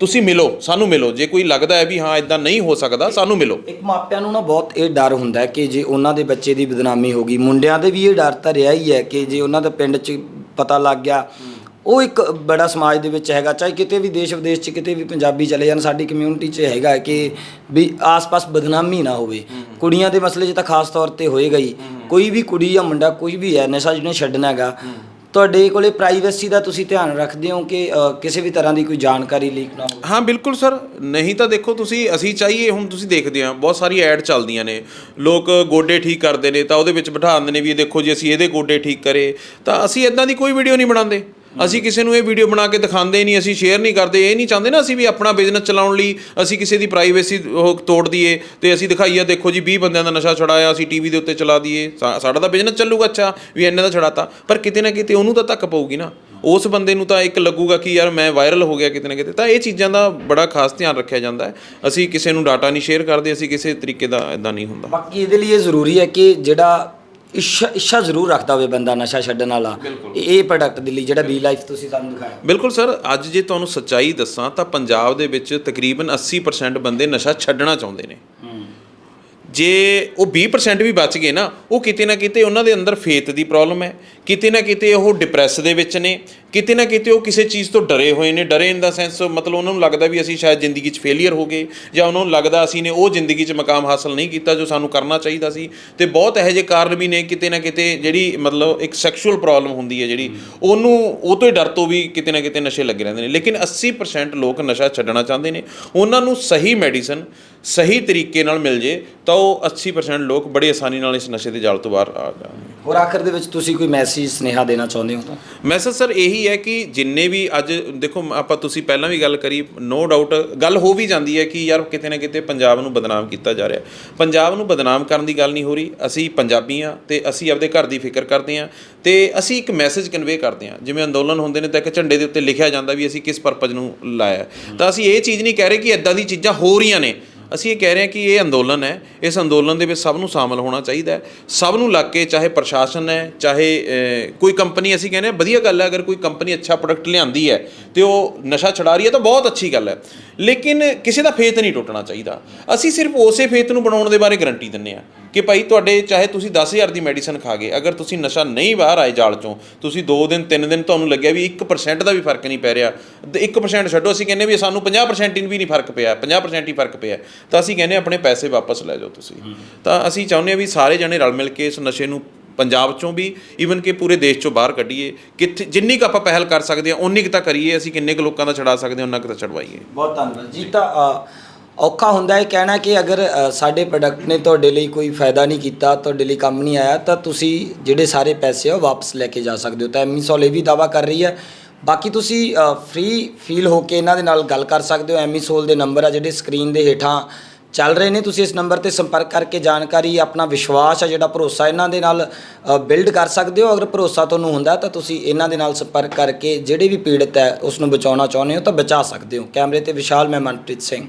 ਤੁਸੀਂ ਮਿਲੋ ਸਾਨੂੰ ਮਿਲੋ। ਜੇ ਕੋਈ ਲੱਗਦਾ ਹੈ ਵੀ ਹਾਂ ਇਦਾਂ ਨਹੀਂ ਹੋ ਸਕਦਾ ਸਾਨੂੰ ਮਿਲੋ। ਇੱਕ ਮਾਪਿਆਂ ਨੂੰ ਨਾ ਬਹੁਤ ਇਹ ਡਰ ਹੁੰਦਾ ਹੈ ਕਿ ਜੇ ਉਹਨਾਂ ਦੇ ਬੱਚੇ ਦੀ ਬਦਨਾਮੀ ਹੋ ਗਈ ਮੁੰਡਿਆਂ ਦੇ ਵੀ ਇਹ ਡਰ ਤਾਂ ਰਿਹਾ ਹੀ ਹੈ ਕਿ ਜੇ ਉਹਨਾਂ ਦਾ ਪਿੰਡ 'ਚ ਪਤਾ ਲੱਗ ਗਿਆ। ਉਹ ਇੱਕ ਬੜਾ ਸਮਾਜ ਦੇ ਵਿੱਚ ਹੈਗਾ ਚਾਹੇ ਕਿਤੇ ਵੀ ਦੇਸ਼ ਵਿਦੇਸ਼ 'ਚ ਕਿਤੇ ਵੀ ਪੰਜਾਬੀ ਚਲੇ ਜਾਣ ਸਾਡੀ ਕਮਿਊਨਿਟੀ 'ਚ ਹੈਗਾ ਕਿ ਵੀ ਆਸ-ਪਾਸ ਬਦਨਾਮੀ ਨਾ ਹੋਵੇ। ਕੁੜੀਆਂ ਦੇ ਮਸਲੇ 'ਚ ਤਾਂ ਖਾਸ ਤੌਰ ਤੇ ਹੋਏਗਾ ਹੀ। ਕੋਈ ਵੀ ਕੁੜੀ ਜਾਂ ਮੁੰਡਾ ਕੋਈ ਵੀ ਹੈ ਨਸ਼ਾ ਜਿਹਨੇ ਛੱਡਣਾ ਹੈਗਾ ਤੁਹਾਡੇ ਕੋਲੇ ਪ੍ਰਾਈਵੇਸੀ ਦਾ ਤੁਸੀਂ ਧਿਆਨ ਰੱਖਦੇ ਹੋ ਕਿ ਅ, ਕਿਸੇ ਵੀ ਤਰ੍ਹਾਂ ਦੀ ਕੋਈ ਜਾਣਕਾਰੀ ਲੀਕ ਨਾ ਹੋਵੇ? ਹਾਂ ਬਿਲਕੁਲ ਸਰ। ਨਹੀਂ ਤਾਂ ਦੇਖੋ ਤੁਸੀਂ ਅਸੀਂ ਚਾਹੀਏ ਹੁਣ ਤੁਸੀਂ ਦੇਖਦੇ ਆ ਬਹੁਤ ਸਾਰੀ ਐਡ ਚੱਲਦੀਆਂ ਨੇ। ਲੋਕ ਗੋਡੇ ਠੀਕ ਕਰਦੇ ਨੇ ਤਾਂ ਉਹਦੇ ਵਿੱਚ ਬਿਠਾ ਦਿੰਦੇ ਨੇ ਵੀ ਇਹ ਦੇਖੋ ਜੀ ਅਸੀਂ ਇਹਦੇ ਗੋਡੇ ਠੀਕ ਕਰੇ। ਤਾਂ ਅਸੀਂ ਇਦਾਂ ਦੀ ਕੋਈ ਵੀਡੀਓ ਨਹੀਂ ਬਣਾਉਂਦੇ। ਅਸੀਂ ਕਿਸੇ ਨੂੰ ਇਹ ਵੀਡੀਓ ਬਣਾ ਕੇ ਦਿਖਾਉਂਦੇ ਨਹੀਂ, ਅਸੀਂ ਸ਼ੇਅਰ ਨਹੀਂ ਕਰਦੇ, ਇਹ ਨਹੀਂ ਚਾਹੁੰਦੇ ਨਾ ਅਸੀਂ ਵੀ ਆਪਣਾ ਬਿਜ਼ਨਸ ਚਲਾਉਣ ਲਈ ਅਸੀਂ ਕਿਸੇ ਦੀ ਪ੍ਰਾਈਵੇਸੀ ਉਹ ਤੋੜ ਦਈਏ ਤੇ ਅਸੀਂ ਦਿਖਾਈਏ, ਦੇਖੋ ਜੀ 20 ਬੰਦਿਆਂ ਦਾ ਨਸ਼ਾ ਛੁਡਾਇਆ, ਅਸੀਂ ਟੀਵੀ ਦੇ ਉੱਤੇ ਚਲਾ ਦਈਏ ਸਾਡਾ ਤਾਂ ਬਿਜ਼ਨਸ ਚੱਲੂਗਾ, ਅੱਛਾ, ਵੀ ਇੰਨੇ ਦਾ ਛੁਡਾਤਾ, ਪਰ ਕਿਤੇ ਨਾ ਕਿਤੇ ਉਹਨੂੰ ਤਾਂ ਧੱਕ ਪਊਗੀ ਨਾ। ਉਸ ਬੰਦੇ ਨੂੰ ਤਾਂ ਇੱਕ ਲੱਗੂਗਾ ਕਿ ਯਾਰ ਮੈਂ ਵਾਇਰਲ ਹੋ ਗਿਆ ਕਿਤੇ ਨਾ ਕਿਤੇ, ਤਾਂ ਇਹ ਚੀਜ਼ਾਂ ਦਾ ਬੜਾ ਖਾਸ ਧਿਆਨ ਰੱਖਿਆ ਜਾਂਦਾ ਹੈ। ਅਸੀਂ ਕਿਸੇ ਨੂੰ ਡਾਟਾ ਨਹੀਂ ਸ਼ੇਅਰ ਕਰਦੇ, ਅਸੀਂ ਕਿਸੇ ਤਰੀਕੇ ਦਾ ਇਦਾਂ ਨਹੀਂ ਹੁੰਦਾ। ਬਾਕੀ ਇਹਦੇ ਲਈ ਇਹ ਜ਼ਰੂਰੀ ਹੈ ਕਿ ਜਿਹੜਾ ਇੱਛਾ ਇੱਛਾ ਜ਼ਰੂਰ ਰੱਖਦਾ ਹੋਵੇ ਬੰਦਾ ਨਸ਼ਾ ਛੱਡਣ ਵਾਲਾ। ਇਹ ਪ੍ਰੋਡਕਟ ਦੇ ਲਈ ਜਿਹੜਾ ਬੀ ਲਾਈਫ ਤੁਸੀਂ ਸਾਨੂੰ ਦਿਖਾਇਆ। ਬਿਲਕੁਲ ਸਰ ਅੱਜ ਜੇ ਤੁਹਾਨੂੰ ਸੱਚਾਈ ਦੱਸਾਂ ਤਾਂ ਪੰਜਾਬ ਦੇ ਵਿੱਚ ਤਕਰੀਬਨ 80% ਬੰਦੇ ਨਸ਼ਾ ਛੱਡਣਾ ਚਾਹੁੰਦੇ ਨੇ। ਜੇ ਉਹ 20% ਵੀ ਬਚ ਗਏ ਨਾ ਉਹ ਕਿਤੇ ਨਾ ਕਿਤੇ ਉਹਨਾਂ ਦੇ ਅੰਦਰ ਫੇਥ ਦੀ ਪ੍ਰੋਬਲਮ ਹੈ। ਕਿਤੇ ਨਾ ਕਿਤੇ ਉਹ ਡਿਪਰੈਸ ਦੇ ਵਿੱਚ ਨੇ। ਕਿਤੇ ਨਾ ਕਿਤੇ ਉਹ ਕਿਸੇ ਚੀਜ਼ ਤੋਂ ਡਰੇ ਹੋਏ ਨੇ ਡਰੇ ਇਨ ਦਾ ਸੈਂਸ ਮਤਲਬ ਉਹਨਾਂ ਨੂੰ ਲੱਗਦਾ ਵੀ ਅਸੀਂ ਸ਼ਾਇਦ ਜ਼ਿੰਦਗੀ 'ਚ ਫੇਲੀਅਰ ਹੋ ਗਏ ਜਾਂ ਉਹਨਾਂ ਨੂੰ ਲੱਗਦਾ ਅਸੀਂ ਨੇ ਉਹ ਜ਼ਿੰਦਗੀ 'ਚ ਮਕਾਮ ਹਾਸਲ ਨਹੀਂ ਕੀਤਾ ਜੋ ਸਾਨੂੰ ਕਰਨਾ ਚਾਹੀਦਾ ਸੀ। ਤੇ ਬਹੁਤ ਇਹੋ ਜਿਹੇ ਕਾਰਨ ਵੀ ਨੇ ਕਿਤੇ ਨਾ ਕਿਤੇ ਜਿਹੜੀ ਮਤਲਬ ਇੱਕ ਸੈਕਸ਼ੂਅਲ ਪ੍ਰੋਬਲਮ ਹੁੰਦੀ ਹੈ ਜਿਹੜੀ ਉਹਨੂੰ ਉਹ ਤੋਂ ਹੀ ਡਰ ਤੋਂ ਵੀ ਕਿਤੇ ਨਾ ਕਿਤੇ ਨਸ਼ੇ ਲੱਗੇ ਰਹਿੰਦੇ ਨੇ। ਲੇਕਿਨ 80% ਲੋਕ ਨਸ਼ਾ ਛੱਡਣਾ ਚਾਹੁੰਦੇ ਨੇ। ਉਹਨਾਂ ਨੂੰ ਸਹੀ ਮੈਡੀਸਨ ਸਹੀ ਤਰੀਕੇ ਨਾਲ ਮਿਲ ਜੇ ਤਾਂ ਉਹ 80% ਲੋਕ ਬੜੀ ਆਸਾਨੀ ਨਾਲ ਇਸ ਨਸ਼ੇ ਦੇ ਜਾਲ ਤੋਂ ਬਾਹਰ ਆ ਜਾਣਗੇ। ਹੋਰ ਆਖਰ ਦੇ ਵਿੱਚ ਤੁਸੀਂ ਕੋਈ ਮੈਸੇਜ ਸੁਨੇਹਾ ਦੇਣਾ ਚਾਹੁੰਦੇ ਹੋ ਤਾਂ? ਮੈਸੇਜ ਸਰ ਇਹੀ ਹੈ ਕਿ ਜਿੰਨੇ ਵੀ ਅੱਜ, ਦੇਖੋ, ਆਪਾਂ ਤੁਸੀਂ ਪਹਿਲਾਂ ਵੀ ਗੱਲ ਕਰੀ ਨੋ ਡਾਊਟ ਗੱਲ ਹੋ ਵੀ ਜਾਂਦੀ ਹੈ ਕਿ ਯਾਰ ਕਿਤੇ ਨਾ ਕਿਤੇ ਪੰਜਾਬ ਨੂੰ ਬਦਨਾਮ ਕੀਤਾ ਜਾ ਰਿਹਾ। ਪੰਜਾਬ ਨੂੰ ਬਦਨਾਮ ਕਰਨ ਦੀ ਗੱਲ ਨਹੀਂ ਹੋ ਰਹੀ। ਅਸੀਂ ਪੰਜਾਬੀ ਹਾਂ ਤੇ ਅਸੀਂ ਆਪਦੇ ਘਰ ਦੀ ਫਿਕਰ ਕਰਦੇ ਹਾਂ ਤੇ ਅਸੀਂ ਇੱਕ ਮੈਸੇਜ ਕਨਵੇ ਕਰਦੇ ਹਾਂ। ਜਿਵੇਂ ਅੰਦੋਲਨ ਹੁੰਦੇ ਨੇ ਤਾਂ ਇੱਕ ਝੰਡੇ ਦੇ ਉੱਤੇ ਲਿਖਿਆ ਜਾਂਦਾ ਵੀ ਅਸੀਂ ਕਿਸ ਪਰਪਸ ਨੂੰ ਲਾਇਆ। ਤਾਂ ਅਸੀਂ ਇਹ ਚੀਜ਼ ਨਹੀਂ ਕਹਿ ਰਹੇ ਕਿ ਇਦਾਂ ਦੀ ਚੀਜ਼ਾਂ ਹੋ ਰਹੀਆਂ ਨੇ। ਅਸੀਂ ਇਹ ਕਹਿ ਰਹੇ ਹਾਂ ਕਿ ਇਹ ਅੰਦੋਲਨ ਹੈ, ਇਸ ਅੰਦੋਲਨ ਦੇ ਵਿੱਚ ਸਭ ਨੂੰ ਸ਼ਾਮਲ ਹੋਣਾ ਚਾਹੀਦਾ ਹੈ। ਸਭ ਨੂੰ ਲੱਗ ਕੇ ਚਾਹੇ ਪ੍ਰਸ਼ਾਸਨ ਹੈ, ਚਾਹੇ ਕੋਈ ਕੰਪਨੀ ਅਸੀਂ ਕਹਿੰਦੇ ਹਾਂ, ਵਧੀਆ ਗੱਲ ਹੈ, ਅਗਰ ਕੋਈ ਕੰਪਨੀ ਅੱਛਾ ਪ੍ਰੋਡਕਟ ਲਿਆਂਦੀ ਹੈ ਤੇ ਉਹ ਨਸ਼ਾ ਛਡਾ ਰਹੀ ਹੈ ਤਾਂ ਬਹੁਤ ਅੱਛੀ ਗੱਲ ਹੈ। ਲੇਕਿਨ ਕਿਸੇ ਦਾ ਫੇਤ ਨਹੀਂ ਟੁੱਟਣਾ ਚਾਹੀਦਾ। ਅਸੀਂ ਸਿਰਫ ਉਸੇ ਫੇਤ ਨੂੰ ਬਣਾਉਣ ਦੇ ਬਾਰੇ ਗਰੰਟੀ ਦਿੰਨੇ ਆ ਕਿ ਭਾਈ ਤੁਹਾਡੇ ਚਾਹੇ ਤੁਸੀਂ 10000 ਦੀ ਮੈਡੀਸਨ ਖਾ ਗਏ ਅਗਰ ਤੁਸੀਂ ਨਸ਼ਾ ਨਹੀਂ ਬਾਹਰ ਆਏ ਜਾਲ ਚੋਂ ਤੁਸੀਂ 2 ਦਿਨ 3 ਦਿਨ ਤੁਹਾਨੂੰ ਲੱਗਿਆ ਵੀ 1% ਦਾ ਵੀ ਫ਼ਰਕ ਨਹੀਂ ਪੈ ਰਿਹਾ। ਤੇ 1% ਛੱਡੋ ਅਸੀਂ ਕਹਿੰਦੇ ਵੀ ਸਾਨੂੰ 50% ਵੀ ਨਹੀਂ ਫ਼ਰਕ ਪਿਆ 50% ਹੀ ਫ਼ਰਕ ਪਿਆ। ਤਾਂ ਅਸੀਂ ਕਹਿੰਦੇ ਆਪਣੇ ਪੈਸੇ ਵਾਪਸ ਲੈ ਜਾਓ ਤੁਸੀਂ। ਤਾਂ ਅਸੀਂ ਚਾਹੁੰਦੇ ਹਾਂ ਵੀ ਸਾਰੇ ਜਣੇ ਰਲ ਮਿਲ ਕੇ ਇਸ ਨਸ਼ੇ ਨੂੰ ਪੰਜਾਬ ਚੋਂ ਵੀ ਈਵਨ ਕਿ ਪੂਰੇ ਦੇਸ਼ ਚੋਂ ਬਾਹਰ ਕੱਢੀਏ। ਕਿੱਥੇ ਜਿੰਨੀ ਕੁ ਆਪਾਂ ਪਹਿਲ ਕਰ ਸਕਦੇ ਹਾਂ ਉਨੀ ਕੁ ਤਾਂ ਕਰੀਏ ਅਸੀਂ ਕਿੰਨੇ ਕੁ ਲੋਕਾਂ ਦਾ ਛਡਾ ਸਕਦੇ ਹਾਂ ਉਹਨਾਂ ਕੁ ਤਾਂ ਛਡਵਾਈਏ ਬਹੁਤ ਧੰਨਵਾਦ। ਜੀ ਤਾਂ ਔਖਾ ਹੁੰਦਾ ਹੈ ਕਹਿਣਾ ਕਿ ਅਗਰ ਅ, ਸਾਡੇ ਪ੍ਰੋਡਕਟ ਨੇ ਤੁਹਾਡੇ ਲਈ ਕੋਈ ਫਾਇਦਾ ਨਹੀਂ ਕੀਤਾ ਤੁਹਾਡੇ ਲਈ ਕੰਮ ਨਹੀਂ ਆਇਆ ਤਾਂ ਤੁਸੀਂ ਜਿਹੜੇ ਸਾਰੇ ਪੈਸੇ ਆ ਉਹ ਵਾਪਸ ਲੈ ਕੇ ਜਾ ਸਕਦੇ ਹੋ। ਤਾਂ ਐਮੀ ਸੋਲ ਇਹ ਵੀ ਦਾਵਾ ਕਰ ਰਹੀ ਹੈ। ਬਾਕੀ ਤੁਸੀਂ ਫ੍ਰੀ ਫੀਲ ਹੋ ਕੇ ਇਹਨਾਂ ਦੇ ਨਾਲ ਗੱਲ ਕਰ ਸਕਦੇ ਹੋ। ਐਮੀ ਸੋਲ ਦੇ ਨੰਬਰ ਆ ਜਿਹੜੇ ਸਕਰੀਨ ਦੇ ਹੇਠਾਂ ਚੱਲ ਰਹੇ ਨੇ। ਤੁਸੀਂ ਇਸ ਨੰਬਰ ਤੇ ਸੰਪਰਕ ਕਰਕੇ ਜਾਣਕਾਰੀ ਆਪਣਾ ਵਿਸ਼ਵਾਸ ਆ ਜਿਹੜਾ ਭਰੋਸਾ ਇਹਨਾਂ ਦੇ ਨਾਲ ਬਿਲਡ ਕਰ ਸਕਦੇ ਹੋ। ਅਗਰ ਭਰੋਸਾ ਤੁਹਾਨੂੰ ਹੁੰਦਾ ਤਾਂ ਤੁਸੀਂ ਇਹਨਾਂ ਦੇ ਨਾਲ ਸੰਪਰਕ ਕਰਕੇ ਜਿਹੜੇ ਵੀ ਪੀੜਤ ਹੈ ਉਸ ਨੂੰ ਬਚਾਉਣਾ ਚਾਹੁੰਦੇ ਹੋ ਤਾਂ ਬਚਾ ਸਕਦੇ ਹੋ। ਕੈਮਰੇ ਤੇ ਵਿਸ਼ਾਲ ਮੈਂ ਮਨਪ੍ਰੀਤ ਸਿੰਘ।